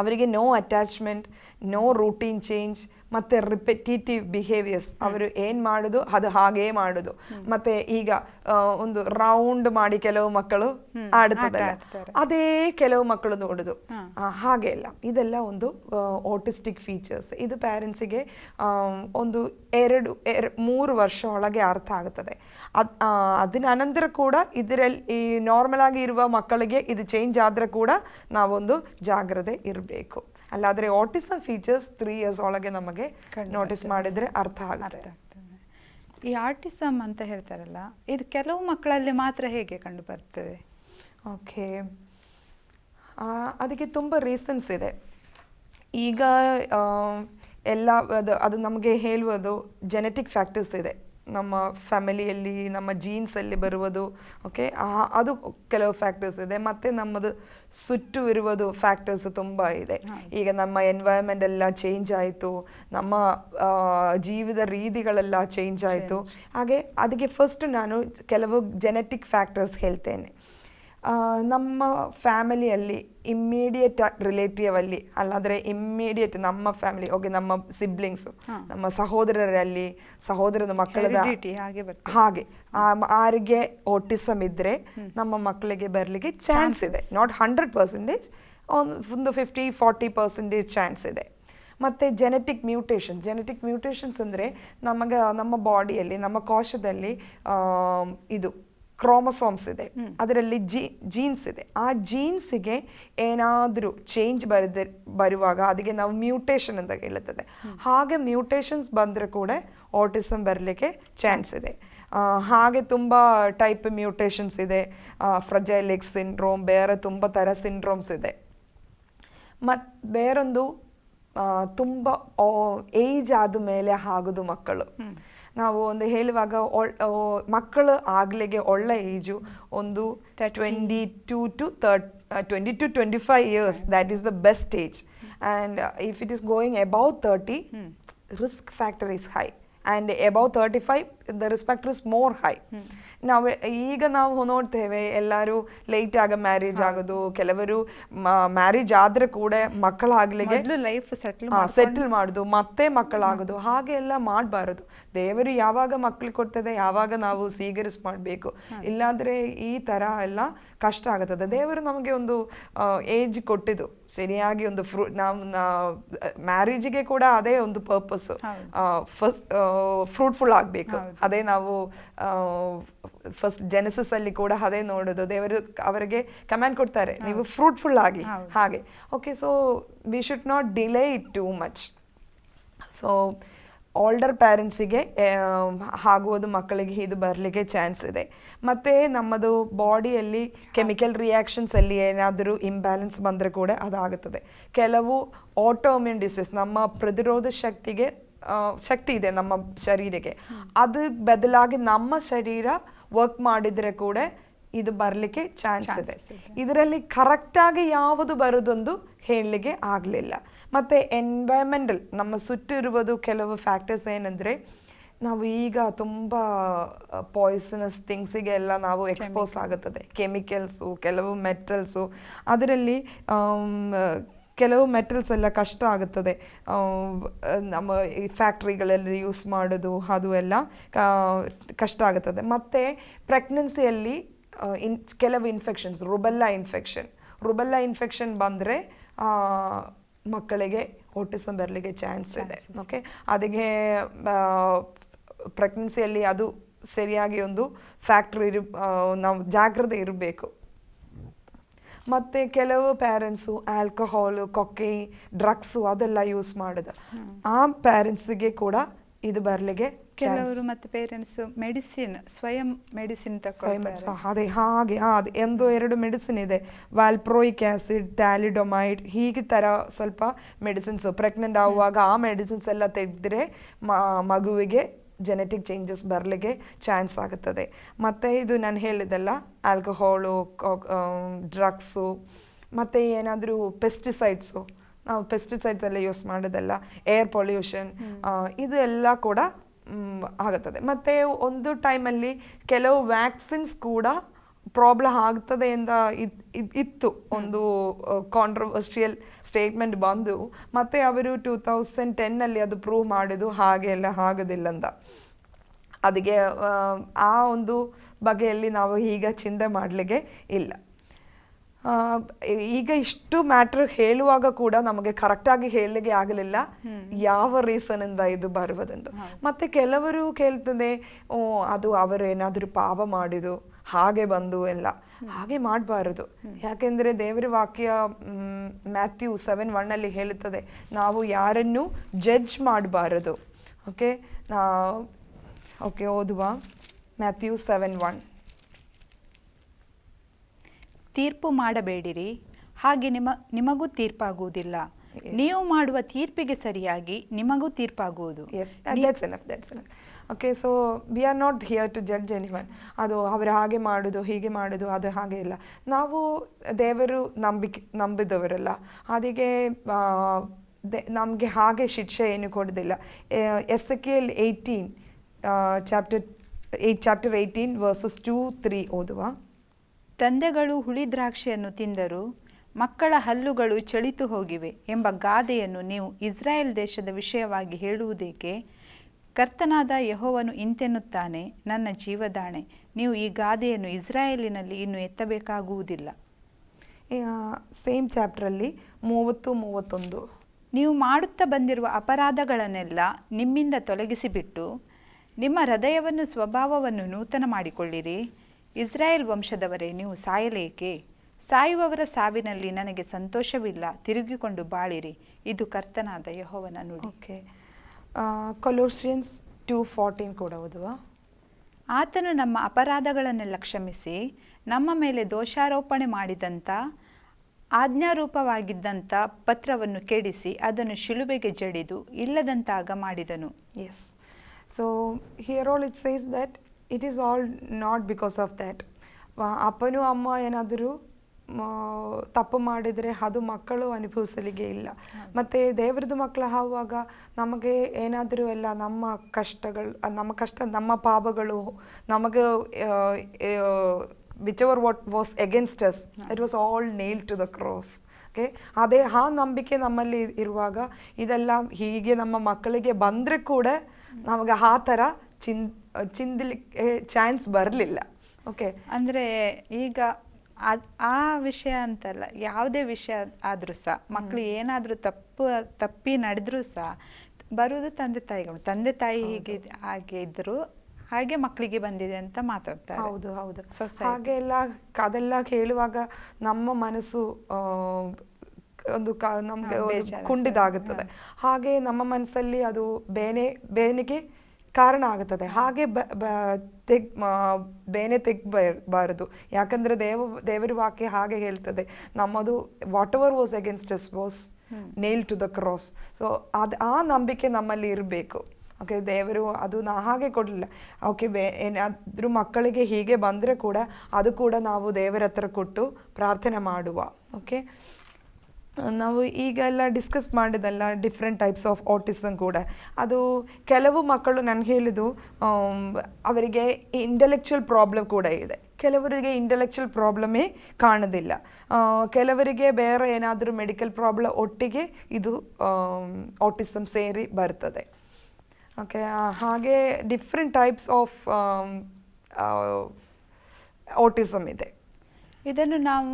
ಅವರಿಗೆ no attachment no routine change ಮತ್ತೆ ರಿಪಿಟೇಟಿವ್ ಬಿಹೇವಿಯರ್ಸ್ ಅವರು ಏನ್ ಮಾಡೋದು? ಅದು ಹಾಗೇ ಮಾಡೋದು. ಮತ್ತೆ ಈಗ ಒಂದು ರೌಂಡ್ ಮಾಡಿ ಕೆಲವು ಮಕ್ಕಳು ಆಡ್ತದಲ್ಲ ಅದೇ ಕೆಲವು ಮಕ್ಕಳು ನೋಡುದು. ಹಾಗೆ ಅಲ್ಲ. ಇದೆಲ್ಲ ಒಂದು ಆಟಿಸ್ಟಿಕ್ ಫೀಚರ್ಸ್ ಇದು ಪ್ಯಾರೆಂಟ್ಸಿಗೆ ಒಂದು ಎರಡು ಎರ- ಮೂರು ವರ್ಷ ಒಳಗೆ ಅರ್ಥ ಆಗುತ್ತದೆ ಅದು ಅದರ ಅನಂತರ ಕೂಡ ಇದರಲ್ಲಿ ಈ ನಾರ್ಮಲ್ ಆಗಿ ಇರುವ ಮಕ್ಕಳಿಗೆ ಇದು ಚೇಂಜ್ ಆದ್ರೆ ಕೂಡ ನಾವೊಂದು ಜಾಗ್ರತೆ ಇರಬೇಕು. ಅಲ್ಲಾದ್ರೆ ಆಟಿಸಮ್ ಫೀಚರ್ಸ್ ತ್ರೀ ಇಯರ್ಸ್ ಒಳಗೆ ನಮಗೆ ನೋಟಿಸ್ ಮಾಡಿದ್ರೆ ಅರ್ಥ ಆಗುತ್ತೆ. ಈ ಆರ್ಟಿಸಮ್ ಅಂತ ಹೇಳ್ತಾರಲ್ಲ ಇದು ಕೆಲವು ಮಕ್ಕಳಲ್ಲಿ ಮಾತ್ರ ಹೇಗೆ ಕಂಡು ಬರ್ತದೆ? ಓಕೆ ಅದಕ್ಕೆ ತುಂಬ ರೀಸನ್ಸ್ ಇದೆ. ಈಗ ಎಲ್ಲ ಅದು ಅದು ನಮಗೆ ಹೇಳುವುದು ಜೆನೆಟಿಕ್ ಫ್ಯಾಕ್ಟರ್ಸ್ ಇದೆ. ನಮ್ಮ ಫ್ಯಾಮಿಲಿಯಲ್ಲಿ ನಮ್ಮ ಜೀನ್ಸಲ್ಲಿ ಬರುವುದು ಓಕೆ ಅದು ಕೆಲವು ಫ್ಯಾಕ್ಟರ್ಸ್ ಇದೆ. ಮತ್ತು ನಮ್ಮದು ಸುಟ್ಟು ಇರುವುದು ಫ್ಯಾಕ್ಟರ್ಸ್ ತುಂಬ ಇದೆ. ಈಗ ನಮ್ಮ ಎನ್ವೈರ್ಮೆಂಟ್ ಎಲ್ಲ ಚೇಂಜ್ ಆಯಿತು ನಮ್ಮ ಜೀವಿತ ರೀತಿಗಳೆಲ್ಲ ಚೇಂಜ್ ಆಯಿತು. ಹಾಗೆ ಅದಕ್ಕೆ ಫಸ್ಟ್ ನಾನು ಕೆಲವು ಜೆನೆಟಿಕ್ ಫ್ಯಾಕ್ಟರ್ಸ್ ಹೇಳ್ತೇನೆ. ನಮ್ಮ ಫ್ಯಾಮಿಲಿಯಲ್ಲಿ ಇಮ್ಮಿಡಿಯೇಟ್ ರಿಲೇಟಿವ್ ಅಲ್ಲಿ ಅಲ್ಲಾದರೆ ಇಮ್ಮಿಡಿಯೇಟ್ ನಮ್ಮ ಫ್ಯಾಮಿಲಿ ಓಕೆ ನಮ್ಮ ಸಿಬ್ಲಿಂಗ್ಸ್ ನಮ್ಮ ಸಹೋದರರಲ್ಲಿ ಸಹೋದರದ ಮಕ್ಕಳದ ಹಾಗೆ ಆರಿಗೆ ಓಟಿಸಮ್ ಇದ್ರೆ ನಮ್ಮ ಮಕ್ಕಳಿಗೆ ಬರಲಿಕ್ಕೆ ಚಾನ್ಸ್ ಇದೆ. ನಾಟ್ ಹಂಡ್ರೆಡ್ ಪರ್ಸೆಂಟೇಜ್ ಒಂದು ಫಿಫ್ಟಿ ಫಾರ್ಟಿ ಪರ್ಸೆಂಟೇಜ್ ಚಾನ್ಸ್ ಇದೆ. ಮತ್ತು ಜೆನೆಟಿಕ್ ಮ್ಯೂಟೇಷನ್ ಜೆನೆಟಿಕ್ ಮ್ಯೂಟೇಷನ್ಸ್ ಅಂದರೆ ನಮಗೆ ನಮ್ಮ ಬಾಡಿಯಲ್ಲಿ ನಮ್ಮ ಕೋಶದಲ್ಲಿ ಇದು ಕ್ರೋಮಸೋಮ್ಸ್ ಇದೆ. ಅದರಲ್ಲಿ ಜೀ ಜೀನ್ಸ್ ಇದೆ. ಆ ಜೀನ್ಸಿಗೆ ಏನಾದರೂ ಚೇಂಜ್ ಬರದೆ ಬರುವಾಗ ಅದಕ್ಕೆ ನಾವು ಮ್ಯೂಟೇಷನ್ ಅಂತ ಹೇಳುತ್ತದೆ. ಹಾಗೆ ಮ್ಯೂಟೇಷನ್ಸ್ ಬಂದರೆ ಕೂಡ ಆಟಿಸಮ್ ಬರಲಿಕ್ಕೆ ಚಾನ್ಸ್ ಇದೆ. ಹಾಗೆ ತುಂಬ ಟೈಪ್ ಮ್ಯೂಟೇಷನ್ಸ್ ಇದೆ. ಫ್ರಜೈಲಿಕ್ ಸಿಂಡ್ರೋಮ್ ಬೇರೆ ತುಂಬ ಥರ ಸಿಂಡ್ರೋಮ್ಸ್ ಇದೆ. ಮತ್ತು ಬೇರೊಂದು ತುಂಬ ಏಜ್ ಆದ ಮೇಲೆ ಆಗೋದು ಮಕ್ಕಳು. ನಾವು ಒಂದು ಹೇಳುವಾಗ ಮಕ್ಕಳು ಆಗ್ಲಿಗೆ ಒಳ್ಳೆ ಏಜು ಒಂದು twenty two to thirty twenty two twenty five years that is the best age and if it is going above thirty risk factor is high and above thirty five the respect is more high ನಾವು ಈಗ ನಾವು ನೋಡ್ತೇವೆ ಎಲ್ಲರೂ ಲೇಟ್ ಆಗ ಮ್ಯಾರೇಜ್ ಆಗೋದು ಕೆಲವರು ಮ್ಯಾರೇಜ್ ಆದ್ರೆ ಕೂಡ ಮಕ್ಕಳಾಗ್ಲಿಗೆ ಲೈಫ್ ಸೆಟ್ಲ್ ಸೆಟಲ್ ಮಾಡೋದು ಮತ್ತೆ ಮಕ್ಕಳಾಗೋದು ಹಾಗೆ ಎಲ್ಲ ಮಾಡಬಾರದು. ದೇವರು ಯಾವಾಗ ಮಕ್ಕಳು ಕೊಡ್ತದೆ ಯಾವಾಗ ನಾವು ಸ್ವೀಕರಿಸ್ ಮಾಡಬೇಕು. ಇಲ್ಲಾಂದ್ರೆ ಈ ತರ ಎಲ್ಲ ಕಷ್ಟ ಆಗುತ್ತದೆ. ದೇವರು ನಮಗೆ ಒಂದು ಏಜ್ ಕೊಟ್ಟಿದ್ದು. ಸರಿಯಾಗಿ ಒಂದು ಫ್ರೂ ನಾವು ಮ್ಯಾರೇಜಿಗೆ ಕೂಡ ಅದೇ ಒಂದು ಪರ್ಪಸ್ ಫಸ್ಟ್ ಫ್ರೂಟ್ಫುಲ್ ಆಗಬೇಕು. ಅದೇ ನಾವು ಫಸ್ಟ್ ಜೆನೆಸಿಸ್ ಅಲ್ಲಿ ಕೂಡ ಅದೇ ನೋಡೋದು. ದೇವರು ಅವರಿಗೆ ಕಮ್ಯಾಂಡ್ ಕೊಡ್ತಾರೆ. ನೀವು ಫ್ರೂಟ್ಫುಲ್ ಆಗಿ. ಹಾಗೆ. Okay so we should not delay it too much so older ಪ್ಯಾರೆಂಟ್ಸಿಗೆ ಆಗುವುದು ಮಕ್ಕಳಿಗೆ ಇದು ಬರಲಿಕ್ಕೆ ಚಾನ್ಸ್ ಇದೆ. ಮತ್ತು ನಮ್ಮದು ಬಾಡಿಯಲ್ಲಿ ಕೆಮಿಕಲ್ ರಿಯಾಕ್ಷನ್ಸ್ ಅಲ್ಲಿ ಏನಾದರೂ ಇಂಬ್ಯಾಲೆನ್ಸ್ ಬಂದರೆ ಕೂಡ ಅದಾಗುತ್ತದೆ. ಕೆಲವು ಆಟೋಮ್ಯೂನ್ ಡಿಸೀಸ್ ನಮ್ಮ ಪ್ರತಿರೋಧ ಶಕ್ತಿಗೆ ಶಕ್ತಿ ಇದೆ ನಮ್ಮ ಶರೀರಕ್ಕೆ ಅದು ಬದಲಾಗಿ ನಮ್ಮ ಶರೀರ ವರ್ಕ್ ಮಾಡಿದರೆ ಕೂಡ ಇದು ಬರಲಿಕ್ಕೆ ಚಾನ್ಸ್ ಇದೆ. ಇದರಲ್ಲಿ ಕರೆಕ್ಟಾಗಿ ಯಾವುದು ಬರೋದೊಂದು ಹೇಳಲಿಕ್ಕೆ ಆಗಲಿಲ್ಲ. ಮತ್ತು ಎನ್ವೈರ್ಮೆಂಟಲ್ ನಮ್ಮ ಸುತ್ತಿರುವುದು ಕೆಲವು ಫ್ಯಾಕ್ಟರ್ಸ್ ಏನಂದರೆ ನಾವು ಈಗ ತುಂಬ ಪಾಯ್ಸನಸ್ ಥಿಂಗ್ಸಿಗೆಲ್ಲ ನಾವು ಎಕ್ಸ್ಪೋಸ್ ಆಗುತ್ತದೆ. ಕೆಮಿಕಲ್ಸು ಕೆಲವು ಮೆಟಲ್ಸು ಅದರಲ್ಲಿ ಕೆಲವು ಮೆಟಲ್ಸ್ ಎಲ್ಲ ಕಷ್ಟ ಆಗುತ್ತದೆ. ನಮ್ಮ ಈ ಫ್ಯಾಕ್ಟ್ರಿಗಳಲ್ಲಿ ಯೂಸ್ ಮಾಡೋದು ಅದು ಎಲ್ಲ ಕಷ್ಟ ಆಗುತ್ತದೆ. ಮತ್ತು ಪ್ರೆಗ್ನೆನ್ಸಿಯಲ್ಲಿ ಇನ್ ಕೆಲವು infections rubella infection rubella infection ಬಂದರೆ ಮಕ್ಕಳಿಗೆ ಓಟಿಸಮ್ ಬರಲಿಕ್ಕೆ ಚಾನ್ಸ್ ಇದೆ. ಓಕೆ ಅದಕ್ಕೆ ಪ್ರೆಗ್ನೆನ್ಸಿಯಲ್ಲಿ ಅದು ಸರಿಯಾಗಿ ಒಂದು ಫ್ಯಾಕ್ಟ್ರಿ ಇರು ನಾವು ಜಾಗ್ರತೆ ಇರಬೇಕು. ಮತ್ತು ಕೆಲವು ಪ್ಯಾರೆಂಟ್ಸು ಆಲ್ಕೋಹಾಲ್ ಕೊಕ್ಕೆ ಡ್ರಗ್ಸು ಅದೆಲ್ಲ ಯೂಸ್ ಮಾಡಿದ. ಆ ಪ್ಯಾರೆಂಟ್ಸಿಗೆ ಕೂಡ ಇದು ಬರಲಿಕ್ಕೆ ಕೆಲವರು ಮತ್ತೆ ಪೇರೆಂಟ್ಸ್ ಮೆಡಿಸಿನ್ ಸ್ವಯಂ ಮೆಡಿಸಿನ್ ಅದೇ ಹಾಗೆ ಅದು ಒಂದು ಎರಡು ಮೆಡಿಸಿನ್ ಇದೆ. ವ್ಯಾಲ್ಪ್ರೋಯಿಕ್ ಆಸಿಡ್ ಟ್ಯಾಲಿಡೊಮೈಡ್ ಹೀಗೆ ತರ ಸ್ವಲ್ಪ ಮೆಡಿಸಿನ್ಸು ಪ್ರೆಗ್ನೆಂಟ್ ಆಗುವಾಗ ಆ ಮೆಡಿಸಿನ್ಸ್ ಎಲ್ಲ ತೆಗೆದ್ರೆ ಮಗುವಿಗೆ ಜೆನೆಟಿಕ್ ಚೇಂಜಸ್ ಬರಲಿಕ್ಕೆ ಚಾನ್ಸ್ ಆಗುತ್ತದೆ. ಮತ್ತು ಇದು ನಾನು ಹೇಳಿದೆಲ್ಲ ಆಲ್ಕೋಹಾಲು ಡ್ರಗ್ಸು ಮತ್ತು ಏನಾದರೂ ಪೆಸ್ಟಿಸೈಡ್ಸು ನಾವು ಪೆಸ್ಟಿಸೈಡ್ಸ್ ಎಲ್ಲ ಯೂಸ್ ಮಾಡೋದೆಲ್ಲ ಏರ್ ಪೊಲ್ಯೂಷನ್ ಇದು ಎಲ್ಲ ಕೂಡ ಆಗುತ್ತದೆ. ಮತ್ತು ಒಂದು ಟೈಮಲ್ಲಿ ಕೆಲವು ವ್ಯಾಕ್ಸಿನ್ಸ್ ಕೂಡ ಪ್ರಾಬ್ಲಮ್ ಆಗ್ತದೆ ಇದ್- ಇತ್ತು ಒಂದು ಕಾಂಟ್ರವರ್ಷಿಯಲ್ ಸ್ಟೇಟ್ಮೆಂಟ್ ಬಂದು. ಮತ್ತೆ ಅವರು ಟೂ ತೌಸಂಡ್ ಟೆನ್ನಲ್ಲಿ ಅದು ಪ್ರೂವ್ ಮಾಡಿದ್ದು ಹಾಗೆ ಎಲ್ಲ ಆಗೋದಿಲ್ಲ ಅಂತ. ಅದಕ್ಕೆ ಆ, ಒಂದು ಬಗೆಯಲ್ಲಿ ನಾವು ಈಗ ಚಿಂತೆ ಮಾಡಲಿಕ್ಕೆ ಇಲ್ಲ. ಈಗ ಇಷ್ಟು ಮ್ಯಾಟ್ರ್ ಹೇಳುವಾಗ ಕೂಡ ನಮಗೆ ಕರೆಕ್ಟಾಗಿ ಹೇಳಲಿಕ್ಕೆ ಆಗಲಿಲ್ಲ. ಯಾವ ರೀಸನ್ ಇಂದ ಇದು ಬರುವುದೆಂದು. ಮತ್ತೆ ಕೆಲವರು ಕೇಳ್ತದೆ ಓ ಅದು ಅವರು ಏನಾದರೂ ಪಾಪ ಮಾಡಿದು ಹಾಗೆ ಬಂದು ಎಲ್ಲ. ಹಾಗೆ ಮಾಡಬಾರದು. ಯಾಕೆಂದ್ರೆ ದೇವರ ವಾಕ್ಯ ಮ್ಯಾಥ್ಯೂ ಸೆವೆನ್ ಒನ್ನಲ್ಲಿ ಹೇಳುತ್ತದೆ ನಾವು ಯಾರನ್ನು ಜಡ್ಜ್ ಮಾಡಬಾರದು. ಓಕೆ ಓಕೆ ಓದುವ. ಮ್ಯಾಥ್ಯೂ ಸೆವೆನ್ ಒನ್ ತೀರ್ಪು ಮಾಡಬೇಡಿರಿ. ಹಾಗೆ ನಿಮ್ಮ ನಿಮಗೂ ತೀರ್ಪಾಗುವುದಿಲ್ಲ. ನೀವು ಮಾಡುವ ತೀರ್ಪಿಗೆ ಸರಿಯಾಗಿ ನಿಮಗೂ ತೀರ್ಪಾಗುವುದು. Yes that's enough that's enough okay so we are not here to judge anyone ಅದು ಅವರು ಹಾಗೆ ಮಾಡೋದು ಹೀಗೆ ಮಾಡೋದು ಅದು ಹಾಗೆ ಇಲ್ಲ. ನಾವು ದೇವರು ನಂಬಿಕೆ ನಂಬಿದವರಲ್ಲ. ಅದಕ್ಕೆ ನಮಗೆ ಹಾಗೆ ಶಿಕ್ಷೆ ಏನು ಕೊಡೋದಿಲ್ಲ. Yes K L eighteen chapter eight chapter eighteen verses two three ಓದುವ. ತಂದೆಗಳು ಹುಳಿ ದ್ರಾಕ್ಷಿಯನ್ನು ತಿಂದರು ಮಕ್ಕಳ ಹಲ್ಲುಗಳು ಚಳಿತು ಹೋಗಿವೆ ಎಂಬ ಗಾದೆಯನ್ನು ನೀವು ಇಸ್ರಾಯೇಲ್ ದೇಶದ ವಿಷಯವಾಗಿ ಹೇಳುವುದೇಕೆ? ಕರ್ತನಾದ ಯಹೋವನು ಇಂತೆನ್ನುತ್ತಾನೆ ನನ್ನ ಜೀವದಾಣೆ ನೀವು ಈ ಗಾದೆಯನ್ನು ಇಸ್ರಾಯೇಲಿನಲ್ಲಿ ಇನ್ನು ಎತ್ತಬೇಕಾಗುವುದಿಲ್ಲ. ಸೇಮ್ ಚಾಪ್ಟ್ರಲ್ಲಿ ಮೂವತ್ತು ಮೂವತ್ತೊಂದು. ನೀವು ಮಾಡುತ್ತಾ ಬಂದಿರುವ ಅಪರಾಧಗಳನ್ನೆಲ್ಲ ನಿಮ್ಮಿಂದ ತೊಲಗಿಸಿಬಿಟ್ಟು ನಿಮ್ಮ ಹೃದಯವನ್ನು ಸ್ವಭಾವವನ್ನು ನೂತನ ಮಾಡಿಕೊಳ್ಳಿರಿ. ಇಸ್ರಾಯೇಲ್ ವಂಶದವರೇ ನೀವು ಸಾಯಲೇಕೆ? ಸಾಯುವವರ ಸಾವಿನಲ್ಲಿ ನನಗೆ ಸಂತೋಷವಿಲ್ಲ ತಿರುಗಿಕೊಂಡು ಬಾಳಿರಿ. ಇದು ಕರ್ತನಾದ ಯಹೋವನ ನುಡಿ. ಓಕೆ. ಕೊಲೋಷಿಯನ್ಸ್ ಟೂ ಫಾರ್ಟೀನ್ ಕೂಡ ಓದುವ. ಆತನು ನಮ್ಮ ಅಪರಾಧಗಳನ್ನೆಲ್ಲ ಕ್ಷಮಿಸಿ ನಮ್ಮ ಮೇಲೆ ದೋಷಾರೋಪಣೆ ಮಾಡಿದಂಥ ಆಜ್ಞಾರೂಪವಾಗಿದ್ದಂಥ ಪತ್ರವನ್ನು ಕೆಡಿಸಿ ಅದನ್ನು ಶಿಲುಬೆಗೆ ಜಡಿದು ಇಲ್ಲದಂತಾಗ ಮಾಡಿದನು. Yes so here all it says that it is all not because of that ಅಪ್ಪನೂ ಅಮ್ಮ ಏನಾದರೂ ತಪ್ಪು ಮಾಡಿದರೆ ಅದು ಮಕ್ಕಳು ಅನುಭವಿಸಲಿಗೆ ಇಲ್ಲ. ಮತ್ತು ದೇವರದ್ದು ಮಕ್ಕಳು ಆಗುವಾಗ ನಮಗೆ ಏನಾದರೂ ಎಲ್ಲ ನಮ್ಮ ಕಷ್ಟಗಳು ನಮ್ಮ ಕಷ್ಟ ನಮ್ಮ ಪಾಪಗಳು ನಮಗೆ whichever what was against us it was all nail to the cross okay ಅದೇ ಆ ನಂಬಿಕೆ ನಮ್ಮಲ್ಲಿ ಇರುವಾಗ ಇದೆಲ್ಲ ಹೀಗೆ ನಮ್ಮ ಮಕ್ಕಳಿಗೆ ಬಂದರೆ ಕೂಡ ನಮಗೆ ಆ ಥರ ಚಿನ್ ಚಿಂದಲಿಕ್ಕೆ ಚಾನ್ಸ್ ಬರಲಿಲ್ಲ. ಓಕೆ ಅಂದರೆ ಈಗ ಅದ್- ಆ ವಿಷಯ ಅಂತಲ್ಲ ಯಾವುದೇ ವಿಷಯ ಆದರೂ ಸಹ ಮಕ್ಕಳು ಏನಾದರೂ ತಪ್ಪು ತಪ್ಪಿ ನಡೆದ್ರೂ ಸಹ ಬರುವುದು ತಂದೆ ತಾಯಿಗಳು. ತಂದೆ ತಾಯಿ ಹೀಗೆ ಹಾಗೆ ಇದ್ರು ಹಾಗೆ ಮಕ್ಕಳಿಗೆ ಬಂದಿದೆ ಅಂತ ಮಾತಾಡ್ತಾರೆ. ಹೌದು ಹೌದು. ಹಾಗೆ ಎಲ್ಲ ಅದೆಲ್ಲ ಕೇಳುವಾಗ ನಮ್ಮ ಮನಸ್ಸು ಒಂದು ಕ ನಮಗೆ. ಕುಂಡಿದಾಗುತ್ತದೆ. ಹಾಗೆ ನಮ್ಮ ಮನಸ್ಸಲ್ಲಿ ಅದು ಬೇನೆ ಬೇನೆಗೆ ಕಾರಣ ಆಗುತ್ತದೆ. ಹಾಗೆ ಬ ಬ- ತೆಗ್ ಬೇನೆ ತೆಗ್ಬಾರದು. ಯಾಕಂದ್ರೆ ದೇವ ದೇವರ ವಾಕ್ಯ ಹಾಗೆ ಹೇಳ್ತದೆ. ನಮ್ಮದು whatever was against us was nail to the cross so ಅದು ಆ ನಂಬಿಕೆ ನಮ್ಮಲ್ಲಿ ಇರಬೇಕು. ಓಕೆ ದೇವರು ಅದು ನಾ ಹಾಗೆ ಕೊಡಲಿಲ್ಲ. ಓಕೆ ಬೇ ಏನಾದರೂ ಮಕ್ಕಳಿಗೆ ಹೀಗೆ ಬಂದರೆ ಕೂಡ ಅದು ಕೂಡ ನಾವು ದೇವರ ಹತ್ರ ಕೊಟ್ಟು ಪ್ರಾರ್ಥನೆ ಮಾಡುವ. ಓಕೆ ನಾವು ಈಗೆಲ್ಲ ಡಿಸ್ಕಸ್ ಮಾಡಿದಲ್ಲ ಡಿಫ್ರೆಂಟ್ ಟೈಪ್ಸ್ ಆಫ್ ಆಟಿಸಮ್ ಕೂಡ. ಅದು ಕೆಲವು ಮಕ್ಕಳು ನಾನು ಹೇಳಿದ್ದು ಅವರಿಗೆ ಇಂಟೆಲೆಕ್ಚುಯಲ್ ಪ್ರಾಬ್ಲಮ್ ಕೂಡ ಇದೆ. ಕೆಲವರಿಗೆ ಇಂಟೆಲೆಕ್ಚುಯಲ್ ಪ್ರಾಬ್ಲಮೇ ಕಾಣೋದಿಲ್ಲ. ಕೆಲವರಿಗೆ ಬೇರೆ ಏನಾದರೂ ಮೆಡಿಕಲ್ ಪ್ರಾಬ್ಲಮ್ ಒಟ್ಟಿಗೆ ಇದು ಆಟಿಸಮ್ ಸೇರಿ ಬರ್ತದೆ. ಓಕೆ ಹಾಗೆ ಡಿಫ್ರೆಂಟ್ ಟೈಪ್ಸ್ ಆಫ್ ಆಟಿಸಮ್ ಇದೆ. ಇದನ್ನು ನಾವು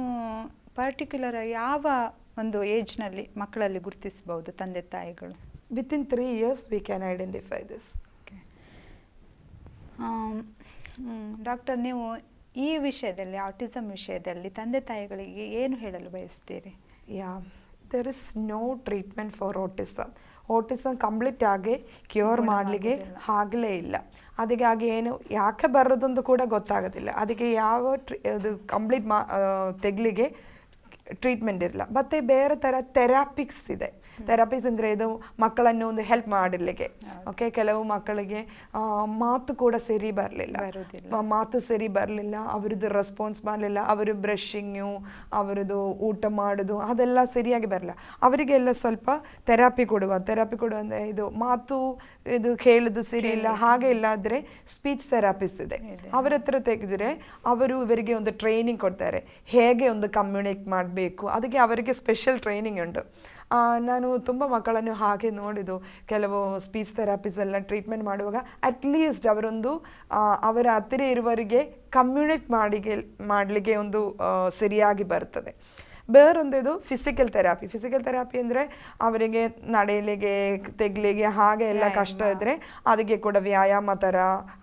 ಪರ್ಟಿಕ್ಯುಲರ್ ಯಾವ ಒಂದು ಏಜ್ನಲ್ಲಿ ಮಕ್ಕಳಲ್ಲಿ ಗುರುತಿಸಬಹುದು ತಂದೆ ತಾಯಿಗಳು. Within three years we can identify this doctor ನೀವು ಈ ವಿಷಯದಲ್ಲಿ ಆಟಿಸಮ್ ವಿಷಯದಲ್ಲಿ ತಂದೆ ತಾಯಿಗಳಿಗೆ ಏನು ಹೇಳಲು ಬಯಸ್ತೀರಿ? Yeah there is no treatment for autism autism complete ಆಗಿ ಕ್ಯೂರ್ ಮಾಡಲಿಕ್ಕೆ ಆಗಲೇ ಇಲ್ಲ. ಅದಕ್ಕೆ ಹಾಗೆ ಏನು ಯಾಕೆ ಬರೋದಂತ ಕೂಡ ಗೊತ್ತಾಗೋದಿಲ್ಲ. ಅದಕ್ಕೆ ಯಾವ ಟ್ರೀ ಅದು ಕಂಪ್ಲೀಟ್ ಮಾ ತೆಗ್ಲಿಗೆ ಟ್ರೀಟ್ಮೆಂಟ್ ಇರಲ್ಲ. ಮತ್ತು ಬೇರೆ ಥರ ಥೆರಾಪಿಕ್ಸ್ ಇದೆ. ಥೆರಪೀಸ್ ಅಂದರೆ ಇದು ಮಕ್ಕಳನ್ನು ಒಂದು ಹೆಲ್ಪ್ ಮಾಡಲಿಕ್ಕೆ ಓಕೆ ಕೆಲವು ಮಕ್ಕಳಿಗೆ ಮಾತು ಕೂಡ ಸರಿ ಬರಲಿಲ್ಲ. ಮಾತು ಸರಿ ಬರಲಿಲ್ಲ ಅವರದ್ದು ರೆಸ್ಪಾನ್ಸ್ ಮಾಡಲಿಲ್ಲ ಅವರು ಬ್ರಷಿಂಗು ಅವರದ್ದು ಊಟ ಮಾಡೋದು ಅದೆಲ್ಲ ಸರಿಯಾಗಿ ಬರಲ್ಲ ಅವರಿಗೆಲ್ಲ ಸ್ವಲ್ಪ ಥೆರಪಿ ಕೊಡುವ ಥೆರಪಿ ಕೊಡುವ ಅಂದರೆ ಇದು ಮಾತು ಇದು ಕೇಳೋದು ಸರಿ ಇಲ್ಲ ಹಾಗೆ ಇಲ್ಲಾದರೆ ಸ್ಪೀಚ್ ಥೆರಪಿಸ್ ಇದೆ. ಅವರ ಹತ್ರ ತೆಗೆದ್ರೆ ಅವರು ಇವರಿಗೆ ಒಂದು ಟ್ರೈನಿಂಗ್ ಕೊಡ್ತಾರೆ. ಹೇಗೆ ಒಂದು ಕಮ್ಯುನಿಕೇಟ್ ಮಾಡಬೇಕು ಅದಕ್ಕೆ ಅವರಿಗೆ ಸ್ಪೆಷಲ್ ಟ್ರೈನಿಂಗ್ ಉಂಟು. ನಾನು ತುಂಬ ಮಕ್ಕಳನ್ನು ಹಾಗೆ ನೋಡಿದ್ದು. ಕೆಲವು ಸ್ಪೀಚ್ ಥೆರಪೀಸ್ ಎಲ್ಲ ಟ್ರೀಟ್ಮೆಂಟ್ ಮಾಡುವಾಗ ಅಟ್ಲೀಸ್ಟ್ ಅವರೊಂದು ಅವರ ಹತ್ತಿರ ಇರುವವರಿಗೆ ಕಮ್ಯುನಿಕೇಟ್ ಮಾಡಿಗೆ ಮಾಡಲಿಕ್ಕೆ ಒಂದು ಸರಿಯಾಗಿ ಬರ್ತದೆ. ಬೇರೊಂದಿದು ಫಿಸಿಕಲ್ ಥೆರಪಿ ಫಿಸಿಕಲ್ ಥೆರಪಿ ಅಂದರೆ ಅವರಿಗೆ ನಡೆಯಲಿಗೆ ತೆಗ್ಲಿಗೆ ಹಾಗೆ ಎಲ್ಲ ಕಷ್ಟ ಇದ್ದರೆ ಅದಕ್ಕೆ ಕೂಡ ವ್ಯಾಯಾಮ ಥರ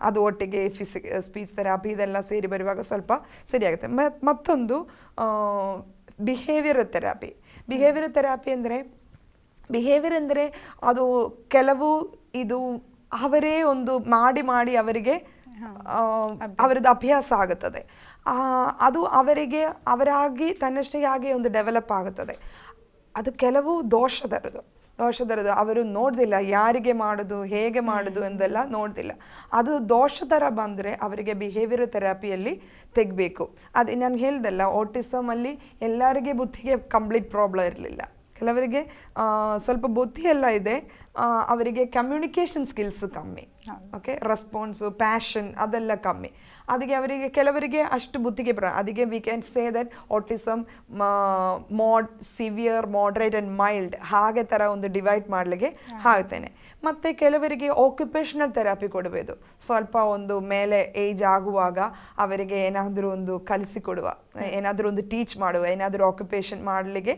ಅದು ಒಟ್ಟಿಗೆ ಫಿಸಿಕ್ ಸ್ಪೀಚ್ ಥೆರಪಿ ಇದೆಲ್ಲ ಸೇರಿ ಬರುವಾಗ ಸ್ವಲ್ಪ ಸರಿಯಾಗುತ್ತೆ. ಮತ್ ಮತ್ತೊಂದು ಬಿಹೇವಿಯರ್ ಥೆರಪಿ ಬಿಹೇವಿಯರ್ ಥೆರಪಿ ಅಂದರೆ ಬಿಹೇವಿಯರ್ ಅಂದರೆ ಅದು ಕೆಲವು ಇದು ಅವರೇ ಒಂದು ಮಾಡಿ ಮಾಡಿ ಅವರಿಗೆ ಅವರದ್ದು ಅಭ್ಯಾಸ ಆಗುತ್ತದೆ. ಅದು ಅವರಿಗೆ ಅವರಾಗಿ ತನ್ನಷ್ಟೇ ಆಗಿ ಒಂದು ಡೆವಲಪ್ ಆಗುತ್ತದೆ. ಅದು ಕೆಲವು ದೋಷದರದು ದೋಷದರದು ಅವರು ನೋಡ್ದಿಲ್ಲ ಯಾರಿಗೆ ಮಾಡೋದು ಹೇಗೆ ಮಾಡೋದು ಎಂದೆಲ್ಲ ನೋಡ್ದಿಲ್ಲ. ಅದು ದೋಷಧರ ಬಂದರೆ ಅವರಿಗೆ ಬಿಹೇವಿಯರ್ ಥೆರಪಿಯಲ್ಲಿ ತೆಗಬೇಕು. ಅದು ನಾನು ಹೇಳ್ದಲ್ಲ ಆಟಿಸಮಲ್ಲಿ ಎಲ್ಲರಿಗೆ ಬುದ್ಧಿಗೆ ಕಂಪ್ಲೀಟ್ ಪ್ರಾಬ್ಲಮ್ ಇರಲಿಲ್ಲ. ಕೆಲವರಿಗೆ ಸ್ವಲ್ಪ ಬುದ್ಧಿ ಎಲ್ಲ ಇದೆ ಅವರಿಗೆ ಕಮ್ಯುನಿಕೇಷನ್ ಸ್ಕಿಲ್ಸ್ ಕಮ್ಮಿ. ಓಕೆ ರೆಸ್ಪಾನ್ಸು ಪ್ಯಾಷನ್ ಅದೆಲ್ಲ ಕಮ್ಮಿ. ಅದಕ್ಕೆ ಅವರಿಗೆ ಕೆಲವರಿಗೆ ಅಷ್ಟು ಬುದ್ಧಿಗೆ ಬರ ಅದಕ್ಕೆ we can say that autism mod severe moderate and mild ಹಾಗೆ ಥರ ಒಂದು ಡಿವೈಡ್ ಮಾಡಲಿಕ್ಕೆ ಆಗ್ತೇನೆ ಮತ್ತು ಕೆಲವರಿಗೆ ಆಕ್ಯುಪೇಷನಲ್ ಥೆರಪಿ ಕೊಡಬೇಕು ಸ್ವಲ್ಪ ಒಂದು ಮೇಲೆ ಏಜ್ ಆಗುವಾಗ ಅವರಿಗೆ ಏನಾದರೂ ಒಂದು ಕಲಿಸಿಕೊಡುವ ಏನಾದರೂ ಒಂದು ಟೀಚ್ ಮಾಡುವ ಏನಾದರೂ ಆಕ್ಯುಪೇಷನ್ ಮಾಡಲಿಕ್ಕೆ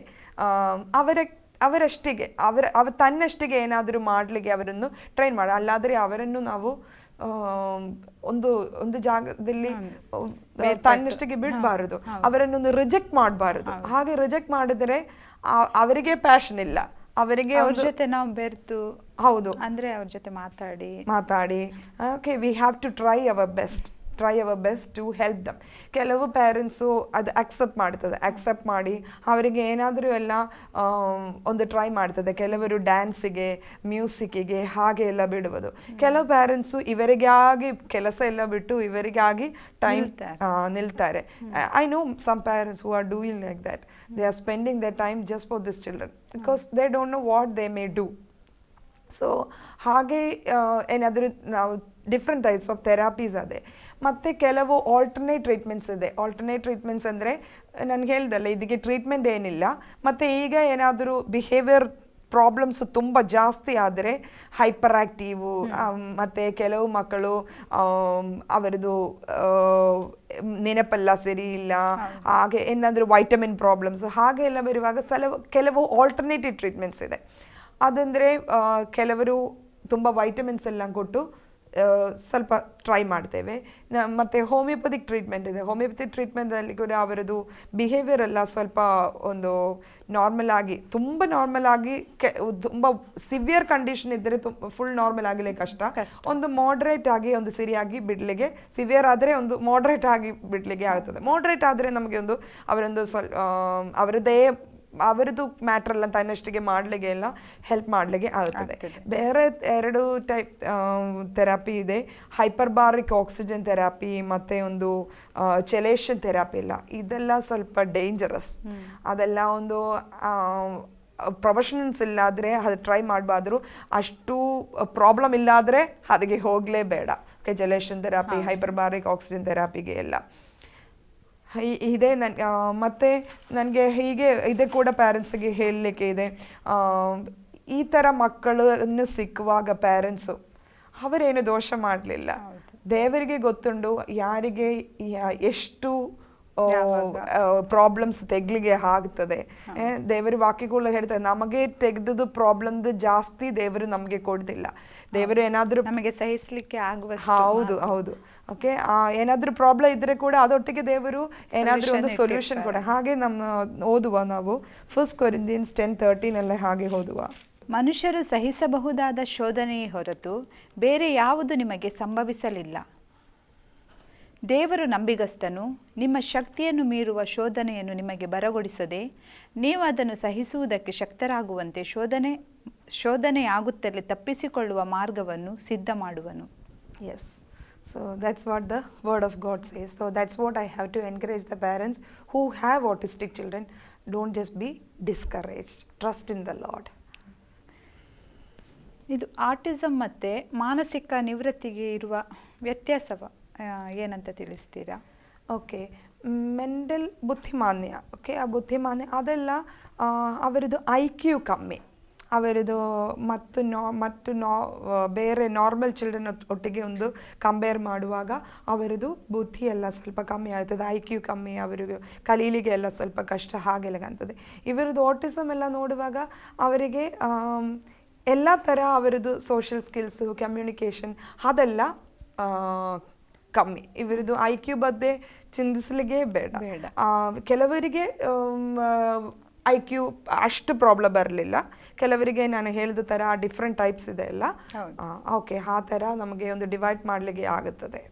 ಅವರ ಅವರಷ್ಟಿಗೆ ಅವರ ಅವ ತನ್ನಷ್ಟಿಗೆ ಏನಾದರೂ ಮಾಡಲಿಕ್ಕೆ ಅವರನ್ನು ಟ್ರೈನ್ ಮಾಡ ಅಲ್ಲಾದರೆ ಅವರನ್ನು ನಾವು ಒಂದು ಒಂದು ಜಾಗದಲ್ಲಿ ತನ್ನಷ್ಟಕ್ಕೆ ಬಿಡಬಾರದು. ಅವರನ್ನೊಂದು ರಿಜೆಕ್ಟ್ ಮಾಡಬಾರದು. ಹಾಗೆ ರಿಜೆಕ್ಟ್ ಮಾಡಿದರೆ ಅವರಿಗೆ ಪ್ಯಾಷನ್ ಇಲ್ಲ. ಅವರಿಗೆ ಅವ್ರ ಜೊತೆ ನಾವು ಬೆರ್ತು ಹೌದು. ಅಂದ್ರೆ ಅವ್ರ ಜೊತೆ ಮಾತಾಡಿ. ಮಾತಾಡಿ. Okay we have to try our best try our best to help them ಕೆಲವು ಪೇರೆಂಟ್ಸು ಅದು ಅಕ್ಸೆಪ್ಟ್ ಮಾಡ್ತದೆ. ಅಕ್ಸೆಪ್ಟ್ ಮಾಡಿ ಅವರಿಗೆ ಏನಾದರೂ ಎಲ್ಲ ಒಂದು ಟ್ರೈ ಮಾಡ್ತದೆ. ಕೆಲವರು ಡ್ಯಾನ್ಸಿಗೆ ಮ್ಯೂಸಿಕ್ಕಿಗೆ ಹಾಗೆ ಎಲ್ಲ ಬಿಡುವುದು. ಕೆಲವು ಪೇರೆಂಟ್ಸು ಇವರಿಗಾಗಿ ಕೆಲಸ ಎಲ್ಲ ಬಿಟ್ಟು ಇವರಿಗಾಗಿ ಟೈಮ್ ನಿಲ್ತಾರೆ. ನಿಲ್ತಾರೆ. I know some parents who are doing like that they are spending the time just for this children because they don't know what they may do so ಹಾಗೆ ಏನಾದರೂ ನಾವು ಡಿಫ್ರೆಂಟ್ ಟೈಪ್ಸ್ ಆಫ್ ಥೆರಾಪೀಸ್ ಅದೇ. ಮತ್ತು ಕೆಲವು ಆಲ್ಟರ್ನೇಟ್ ಟ್ರೀಟ್ಮೆಂಟ್ಸ್ ಇದೆ. ಆಲ್ಟರ್ನೇಟ್ ಟ್ರೀಟ್ಮೆಂಟ್ಸ್ ಅಂದರೆ ನನಗೆ ಹೇಳ್ದಲ್ಲ ಇದಕ್ಕೆ ಟ್ರೀಟ್ಮೆಂಟ್ ಏನಿಲ್ಲ. ಮತ್ತು ಈಗ ಏನಾದರೂ ಬಿಹೇವಿಯರ್ ಪ್ರಾಬ್ಲಮ್ಸ್ ತುಂಬ ಜಾಸ್ತಿ ಆದರೆ ಹೈಪರ್ ಆ್ಯಕ್ಟಿವು ಮತ್ತು ಕೆಲವು ಮಕ್ಕಳು ಅವರದು ನೆನಪೆಲ್ಲ ಸರಿ ಇಲ್ಲ ಹಾಗೆ ಏನಾದರೂ ವೈಟಮಿನ್ ಪ್ರಾಬ್ಲಮ್ಸ್ ಹಾಗೆ ಎಲ್ಲ ಬರುವಾಗ ಸಲವು ಕೆಲವು ಆಲ್ಟರ್ನೇಟಿವ್ ಟ್ರೀಟ್ಮೆಂಟ್ಸ್ ಇದೆ. ಅದಂದರೆ ಕೆಲವರು ತುಂಬ ವೈಟಮಿನ್ಸ್ ಎಲ್ಲ ಕೊಟ್ಟು ಸ್ವಲ್ಪ ಟ್ರೈ ಮಾಡ್ತೇವೆ. ಮತ್ತು ಹೋಮಿಯೋಪತಿಕ್ ಟ್ರೀಟ್ಮೆಂಟ್ ಇದೆ. ಹೋಮಿಯೋಪತಿಕ್ ಟ್ರೀಟ್ಮೆಂಟಲ್ಲಿ ಕೂಡ ಅವರದು ಬಿಹೇವಿಯರ್ ಎಲ್ಲ ಸ್ವಲ್ಪ ಒಂದು ನಾರ್ಮಲ್ ಆಗಿ ತುಂಬ ನಾರ್ಮಲ್ ಆಗಿ ಕೆ ತುಂಬ ಸಿವಿಯರ್ ಕಂಡೀಷನ್ ಇದ್ದರೆ ತುಂಬ ಫುಲ್ ನಾರ್ಮಲ್ ಆಗಲೇ ಕಷ್ಟ. ಒಂದು ಮಾಡ್ರೇಟ್ ಆಗಿ ಒಂದು ಸಿರಿಯಾಗಿ ಬಿಡಲಿಗೆ ಸಿವಿಯರ್ ಆದರೆ ಒಂದು ಮಾಡ್ರೇಟ್ ಆಗಿ ಬಿಡಲಿಕ್ಕೆ ಆಗ್ತದೆ. ಮಾಡ್ರೇಟ್ ಆದರೆ ನಮಗೆ ಒಂದು ಅವರೊಂದು ಸ್ವಲ್ಪ ಅವರದ್ದೇ ಅವರದ್ದು ಮ್ಯಾಟ್ರ್ ಅಲ್ಲ ತನ್ನಷ್ಟಿಗೆ ಮಾಡಲಿಕ್ಕೆ ಎಲ್ಲ ಹೆಲ್ಪ್ ಮಾಡಲಿಕ್ಕೆ ಆಗುತ್ತದೆ. ಬೇರೆ ಎರಡು ಟೈಪ್ ಥೆರಪಿ ಇದೆ. ಹೈಪರ್ಬಾರಿಕ್ ಆಕ್ಸಿಜನ್ ಥೆರಪಿ ಮತ್ತು ಒಂದು ಚೆಲೇಷನ್ ಥೆರಪಿ ಎಲ್ಲ ಇದೆಲ್ಲ ಸ್ವಲ್ಪ ಡೇಂಜರಸ್ ಅದೆಲ್ಲ ಒಂದು ಪ್ರೊಫೆಷನಲ್ಸ್ ಇಲ್ಲಾದರೆ ಅದು ಟ್ರೈ ಮಾಡಬಾರ್ದು. ಅಷ್ಟು ಪ್ರಾಬ್ಲಮ್ ಇಲ್ಲಾದರೆ ಅದಕ್ಕೆ ಹೋಗಲೇಬೇಡ okay chelation therapy hyperbaric oxygen ಥೆರಪಿಗೆ ಎಲ್ಲ. ಇದೆ ನನ್ ಆ, ಮತ್ತೆ ನನಗೆ ಹೀಗೆ ಇದೆ ಕೂಡ ಪ್ಯಾರೆಂಟ್ಸಿಗೆ ಹೇಳಲಿಕ್ಕೆ ಇದೆ. ಈ ಥರ ಮಕ್ಕಳನ್ನು ಸಿಕ್ಕುವಾಗ ಪ್ಯಾರೆಂಟ್ಸು ಅವರೇನು ದೋಷ ಮಾಡಲಿಲ್ಲ. ದೇವರಿಗೆ ಗೊತ್ತುಂಡು ಯಾರಿಗೆ ಎಷ್ಟು ಪ್ರಾಬ್ಲಮ್ಸ್ ತೆಗ್ಲಿಗೆ ಆಗ್ತದೆ. ದೇವರು ವಾಕ್ಯಗಳು ಹೇಳ್ತಾರೆ ನಮಗೆ ತೆಗೆದದು ಪ್ರಾಬ್ಲಮ್ ಜಾಸ್ತಿ ದೇವರು ನಮಗೆ ಕೊಡ್ದಿಲ್ಲ. ದೇವರು ಏನಾದರೂ ನಮಗೆ ಸಹಿಸ್ಲಿಕ್ಕೆ ಆಗುವ ಹೌದು ಹೌದು. ಓಕೆ ಏನಾದರೂ ಪ್ರಾಬ್ಲಮ್ ಇದ್ರೆ ಕೂಡ ಅದೊಟ್ಟಿಗೆ ದೇವರು ಏನಾದರೂ ಒಂದು ಸೊಲ್ಯೂಷನ್ ಕೊಡ. ಹಾಗೆ ನಮ್ಮ ಓದುವ ನಾವು ಫಸ್ಟ್ ಕೊರಿಂದಿಯನ್ಸ್ ಟೆನ್ ತರ್ಟೀನಲ್ಲೇ ಹಾಗೆ ಓದುವ. ಮನುಷ್ಯರು ಸಹಿಸಬಹುದಾದ ಶೋಧನೆಯೇ ಹೊರತು ಬೇರೆ ಯಾವುದು ನಿಮಗೆ ಸಂಭವಿಸಲಿಲ್ಲ. ದೇವರು ನಂಬಿಗಸ್ತನು ನಿಮ್ಮ ಶಕ್ತಿಯನ್ನು ಮೀರುವ ಶೋಧನೆಯನ್ನು ನಿಮಗೆ ಬರಗೊಡಿಸದೆ ನೀವು ಅದನ್ನು ಸಹಿಸುವುದಕ್ಕೆ ಶಕ್ತರಾಗುವಂತೆ ಶೋಧನೆ ಶೋಧನೆಯಾಗುತ್ತಲೇ ತಪ್ಪಿಸಿಕೊಳ್ಳುವ ಮಾರ್ಗವನ್ನು ಸಿದ್ಧ ಮಾಡುವನು yes so that's what the word of God says so that's what I have to encourage the parents who have autistic children don't just be discouraged trust in the Lord ಇದು ಆರ್ಟಿಸಮ್ ಮತ್ತು ಮಾನಸಿಕ ನಿವೃತ್ತಿಗೆ ಇರುವ ವ್ಯತ್ಯಾಸವ. ಏನಂತ ತಿಳಿಸ್ತೀರಾ? ಓಕೆ ಮೆಂಟಲ್ ಬುದ್ಧಿಮಾನ್ಯ ಓಕೆ ಆ ಬುದ್ಧಿಮಾನ್ಯ ಅದೆಲ್ಲ ಅವರದು ಐ ಕ್ಯೂ ಕಮ್ಮಿ. ಅವರದು ಮತ್ತು ನಾ ಮತ್ತು ನಾ ಬೇರೆ ನಾರ್ಮಲ್ ಚಿಲ್ಡ್ರನ್ ಒಟ್ಟಿಗೆ ಒಂದು ಕಂಪೇರ್ ಮಾಡುವಾಗ ಅವರದು ಬುದ್ಧಿ ಎಲ್ಲ ಸ್ವಲ್ಪ ಕಮ್ಮಿ ಆಗ್ತದೆ. ಐ ಕ್ಯೂ ಕಮ್ಮಿ, ಅವರಿಗೆ ಕಲೀಲಿಗೆ ಎಲ್ಲ ಸ್ವಲ್ಪ ಕಷ್ಟ, ಹಾಗೆಲ್ಲ ಕಾಣ್ತದೆ. ಇವರದ್ದು ಆಟಿಸಮ್ ಎಲ್ಲ ನೋಡುವಾಗ ಅವರಿಗೆ ಎಲ್ಲ ಥರ ಅವರದ್ದು ಸೋಷಿಯಲ್ ಸ್ಕಿಲ್ಸು ಕಮ್ಯುನಿಕೇಷನ್ ಅದೆಲ್ಲ ಕಮ್ಮಿ. ಇವರದ್ದು ಐ ಕ್ಯೂ ಬಗ್ಗೆ ಚಿಂತಿಸಲಿಕ್ಕೆ ಬೇಡ. ಕೆಲವರಿಗೆ ಐ ಕ್ಯೂ ಅಷ್ಟು ಪ್ರಾಬ್ಲಮ್ ಬರಲಿಲ್ಲ. ಕೆಲವರಿಗೆ ನಾನು ಹೇಳಿದ ಥರ ಡಿಫ್ರೆಂಟ್ ಟೈಪ್ಸ್ ಇದೆ ಅಲ್ಲ ಓಕೆ ಆ ಥರ ನಮಗೆ ಒಂದು ಡಿವೈಡ್ ಮಾಡಲಿಕ್ಕೆ ಆಗುತ್ತದೆ.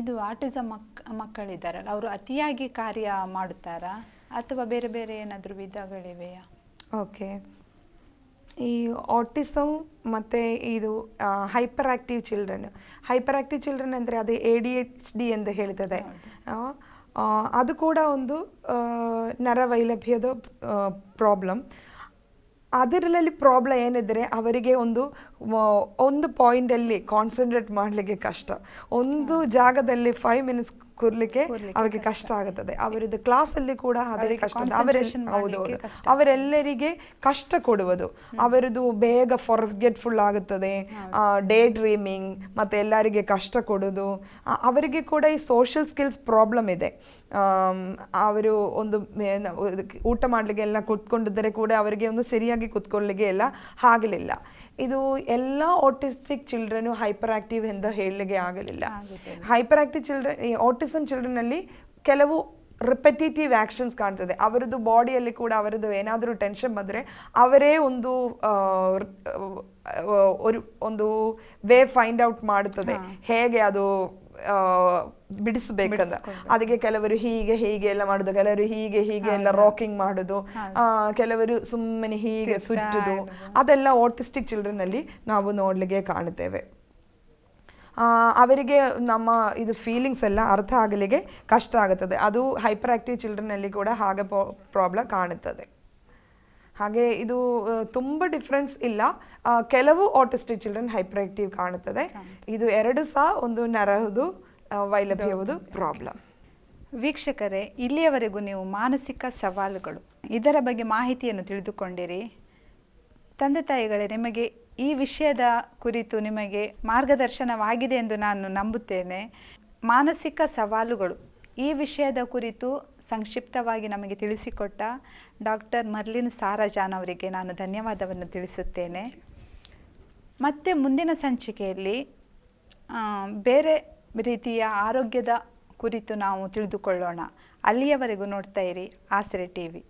ಇದು ಆಟಿಸಮ್ ಮಕ್ ಮಕ್ಕಳಿದ್ದಾರಲ್ಲ ಅವರು ಅತಿಯಾಗಿ ಕಾರ್ಯ ಮಾಡುತ್ತಾರಾ? ಅಥವಾ ಬೇರೆ ಬೇರೆ ಏನಾದರೂ ವಿಧಗಳಿವೆಯಾ? ಓಕೆ ಈ ಆಟಿಸಮ್ ಮತ್ತು ಇದು hyper active children hyper active children ಅಂದರೆ ಅದು ಎ ಡಿ ಎಚ್ ಡಿ ಎಂದು ಹೇಳ್ತದೆ. ಅದು ಕೂಡ ಒಂದು ನರವೈಲಭ್ಯದ ಪ್ರಾಬ್ಲಮ್ ಅದರಲ್ಲಿ ಪ್ರಾಬ್ಲಮ್ ಏನಿದ್ರೆ ಅವರಿಗೆ ಒಂದು ಒಂದು ಪಾಯಿಂಟಲ್ಲಿ ಕಾನ್ಸಂಟ್ರೇಟ್ ಮಾಡಲಿಕ್ಕೆ ಕಷ್ಟ. ಒಂದು ಜಾಗದಲ್ಲಿ ಫೈವ್ ಮಿನಿಟ್ಸ್ ಕೂರ್ಲಿಕ್ಕೆ ಅವರಿಗೆ ಕಷ್ಟ ಆಗುತ್ತದೆ. ಅವರದ್ದು ಕ್ಲಾಸಲ್ಲಿ ಕೂಡ ಅದೇ ಕಷ್ಟ ಅವರ ಹೌದು ಹೌದು. ಅವರೆಲ್ಲರಿಗೆ ಕಷ್ಟ ಕೊಡುವುದು. ಅವರದ್ದು ಬೇಗ ಫಾರ್ಗೆಟ್ಫುಲ್ ಆಗುತ್ತದೆ. ಡೇ ಡ್ರೀಮಿಂಗ್ ಮತ್ತೆ ಎಲ್ಲರಿಗೆ ಕಷ್ಟ ಕೊಡೋದು ಅವರಿಗೆ ಕೂಡ ಈ ಸೋಷಿಯಲ್ ಸ್ಕಿಲ್ಸ್ ಪ್ರಾಬ್ಲಮ್ ಇದೆ. ಆ ಅವರು ಒಂದು ಊಟ ಮಾಡಲಿಕ್ಕೆ ಎಲ್ಲ ಕೂತ್ಕೊಂಡಿದ್ದರೆ ಕೂಡ ಅವರಿಗೆ ಒಂದು ಸರಿಯಾಗಿ ಕೂತ್ಕೊಳ್ಳಿಕ್ಕೆ ಎಲ್ಲ ಆಗಲಿಲ್ಲ. ಇದು ಎಲ್ಲ ಆಟಿಸ್ಟಿಕ್ ಚಿಲ್ಡ್ರನು ಹೈಪರ್ ಆಕ್ಟಿವ್ ಎಂದು ಹೇಳಲಿಕ್ಕೆ ಆಗಲಿಲ್ಲ. ಹೈಪರ್ ಆಕ್ಟಿವ್ ಚಿಲ್ಡ್ರನ್ ಆಟಿಸಮ್ ಚಿಲ್ಡ್ರನಲ್ಲಿ ಕೆಲವು ರಿಪೆಟಿಟಿವ್ ಆ್ಯಕ್ಷನ್ಸ್ ಕಾಣ್ತದೆ. ಅವರದ್ದು ಬಾಡಿಯಲ್ಲಿ ಕೂಡ ಅವರದ್ದು ಏನಾದರೂ ಟೆನ್ಷನ್ ಬಂದರೆ ಅವರೇ ಒಂದು ಆ, ಒಂದು ವೇ ಫೈಂಡ್ ಔಟ್ ಮಾಡುತ್ತದೆ. ಹೇಗೆ ಅದು ಬಿಡಿಸ್ಬೇಕಂತ ಅದಕ್ಕೆ ಕೆಲವರು ಹೀಗೆ ಹೀಗೆ ಎಲ್ಲ ಮಾಡೋದು ಕೆಲವರು ಹೀಗೆ ಹೀಗೆ ಎಲ್ಲ ರಾಕಿಂಗ್ ಮಾಡೋದು ಕೆಲವರು ಸುಮ್ಮನೆ ಹೀಗೆ ಸುಟ್ಟುದು ಅದೆಲ್ಲ ಆಟಿಸ್ಟಿಕ್ ಚಿಲ್ಡ್ರನ್ನಲ್ಲಿ ನಾವು ನೋಡಲಿಕ್ಕೆ ಕಾಣುತ್ತೇವೆ. ಅವರಿಗೆ ನಮ್ಮ ಇದು ಫೀಲಿಂಗ್ಸ್ ಎಲ್ಲ ಅರ್ಥ ಆಗಲಿಕ್ಕೆ ಕಷ್ಟ ಆಗುತ್ತದೆ. ಅದು ಹೈಪರ್ ಆಕ್ಟಿವ್ ಚಿಲ್ಡ್ರನಲ್ಲಿ ಕೂಡ ಹಾಗೆ ಪ್ರಾಬ್ಲಮ್ ಕಾಣುತ್ತದೆ. ಹಾಗೆ ಇದು ತುಂಬ ಡಿಫ್ರೆನ್ಸ್ ಇಲ್ಲ. ಕೆಲವು ಆಟಿಸ್ಟಿಕ್ ಚಿಲ್ಡ್ರನ್ ಹೈಪರ್ ಆಕ್ಟಿವ್ ಕಾಣುತ್ತದೆ ಇದು ಎರಡು ಸಹ ಒಂದು ನರಹದು ವೈಲಭ್ಯವುದು ಪ್ರಾಬ್ಲಮ್ ವೀಕ್ಷಕರೇ ಇಲ್ಲಿಯವರೆಗೂ ನೀವು ಮಾನಸಿಕ ಸವಾಲುಗಳು ಇದರ ಬಗ್ಗೆ ಮಾಹಿತಿಯನ್ನು ತಿಳಿದುಕೊಂಡಿರಿ. ತಂದೆ ತಾಯಿಗಳೇ ನಿಮಗೆ ಈ ವಿಷಯದ ಕುರಿತು ನಿಮಗೆ ಮಾರ್ಗದರ್ಶನವಾಗಿದೆ ಎಂದು ನಾನು ನಂಬುತ್ತೇನೆ. ಮಾನಸಿಕ ಸವಾಲುಗಳು ಈ ವಿಷಯದ ಕುರಿತು ಸಂಕ್ಷಿಪ್ತವಾಗಿ ನಮಗೆ ತಿಳಿಸಿಕೊಟ್ಟ ಡಾಕ್ಟರ್ ಮರ್ಲಿನ್ ಸಾರಾಜಾನ್ ಅವರಿಗೆ ನಾನು ಧನ್ಯವಾದವನ್ನು ತಿಳಿಸುತ್ತೇನೆ. ಮತ್ತೆ ಮುಂದಿನ ಸಂಚಿಕೆಯಲ್ಲಿ ಬೇರೆ ರೀತಿಯ ಆರೋಗ್ಯದ ಕುರಿತು ನಾವು ತಿಳಿದುಕೊಳ್ಳೋಣ. ಅಲ್ಲಿಯವರೆಗೂ ನೋಡ್ತಾ ಇರಿ, ಆಸರೆ ಟಿ ವಿ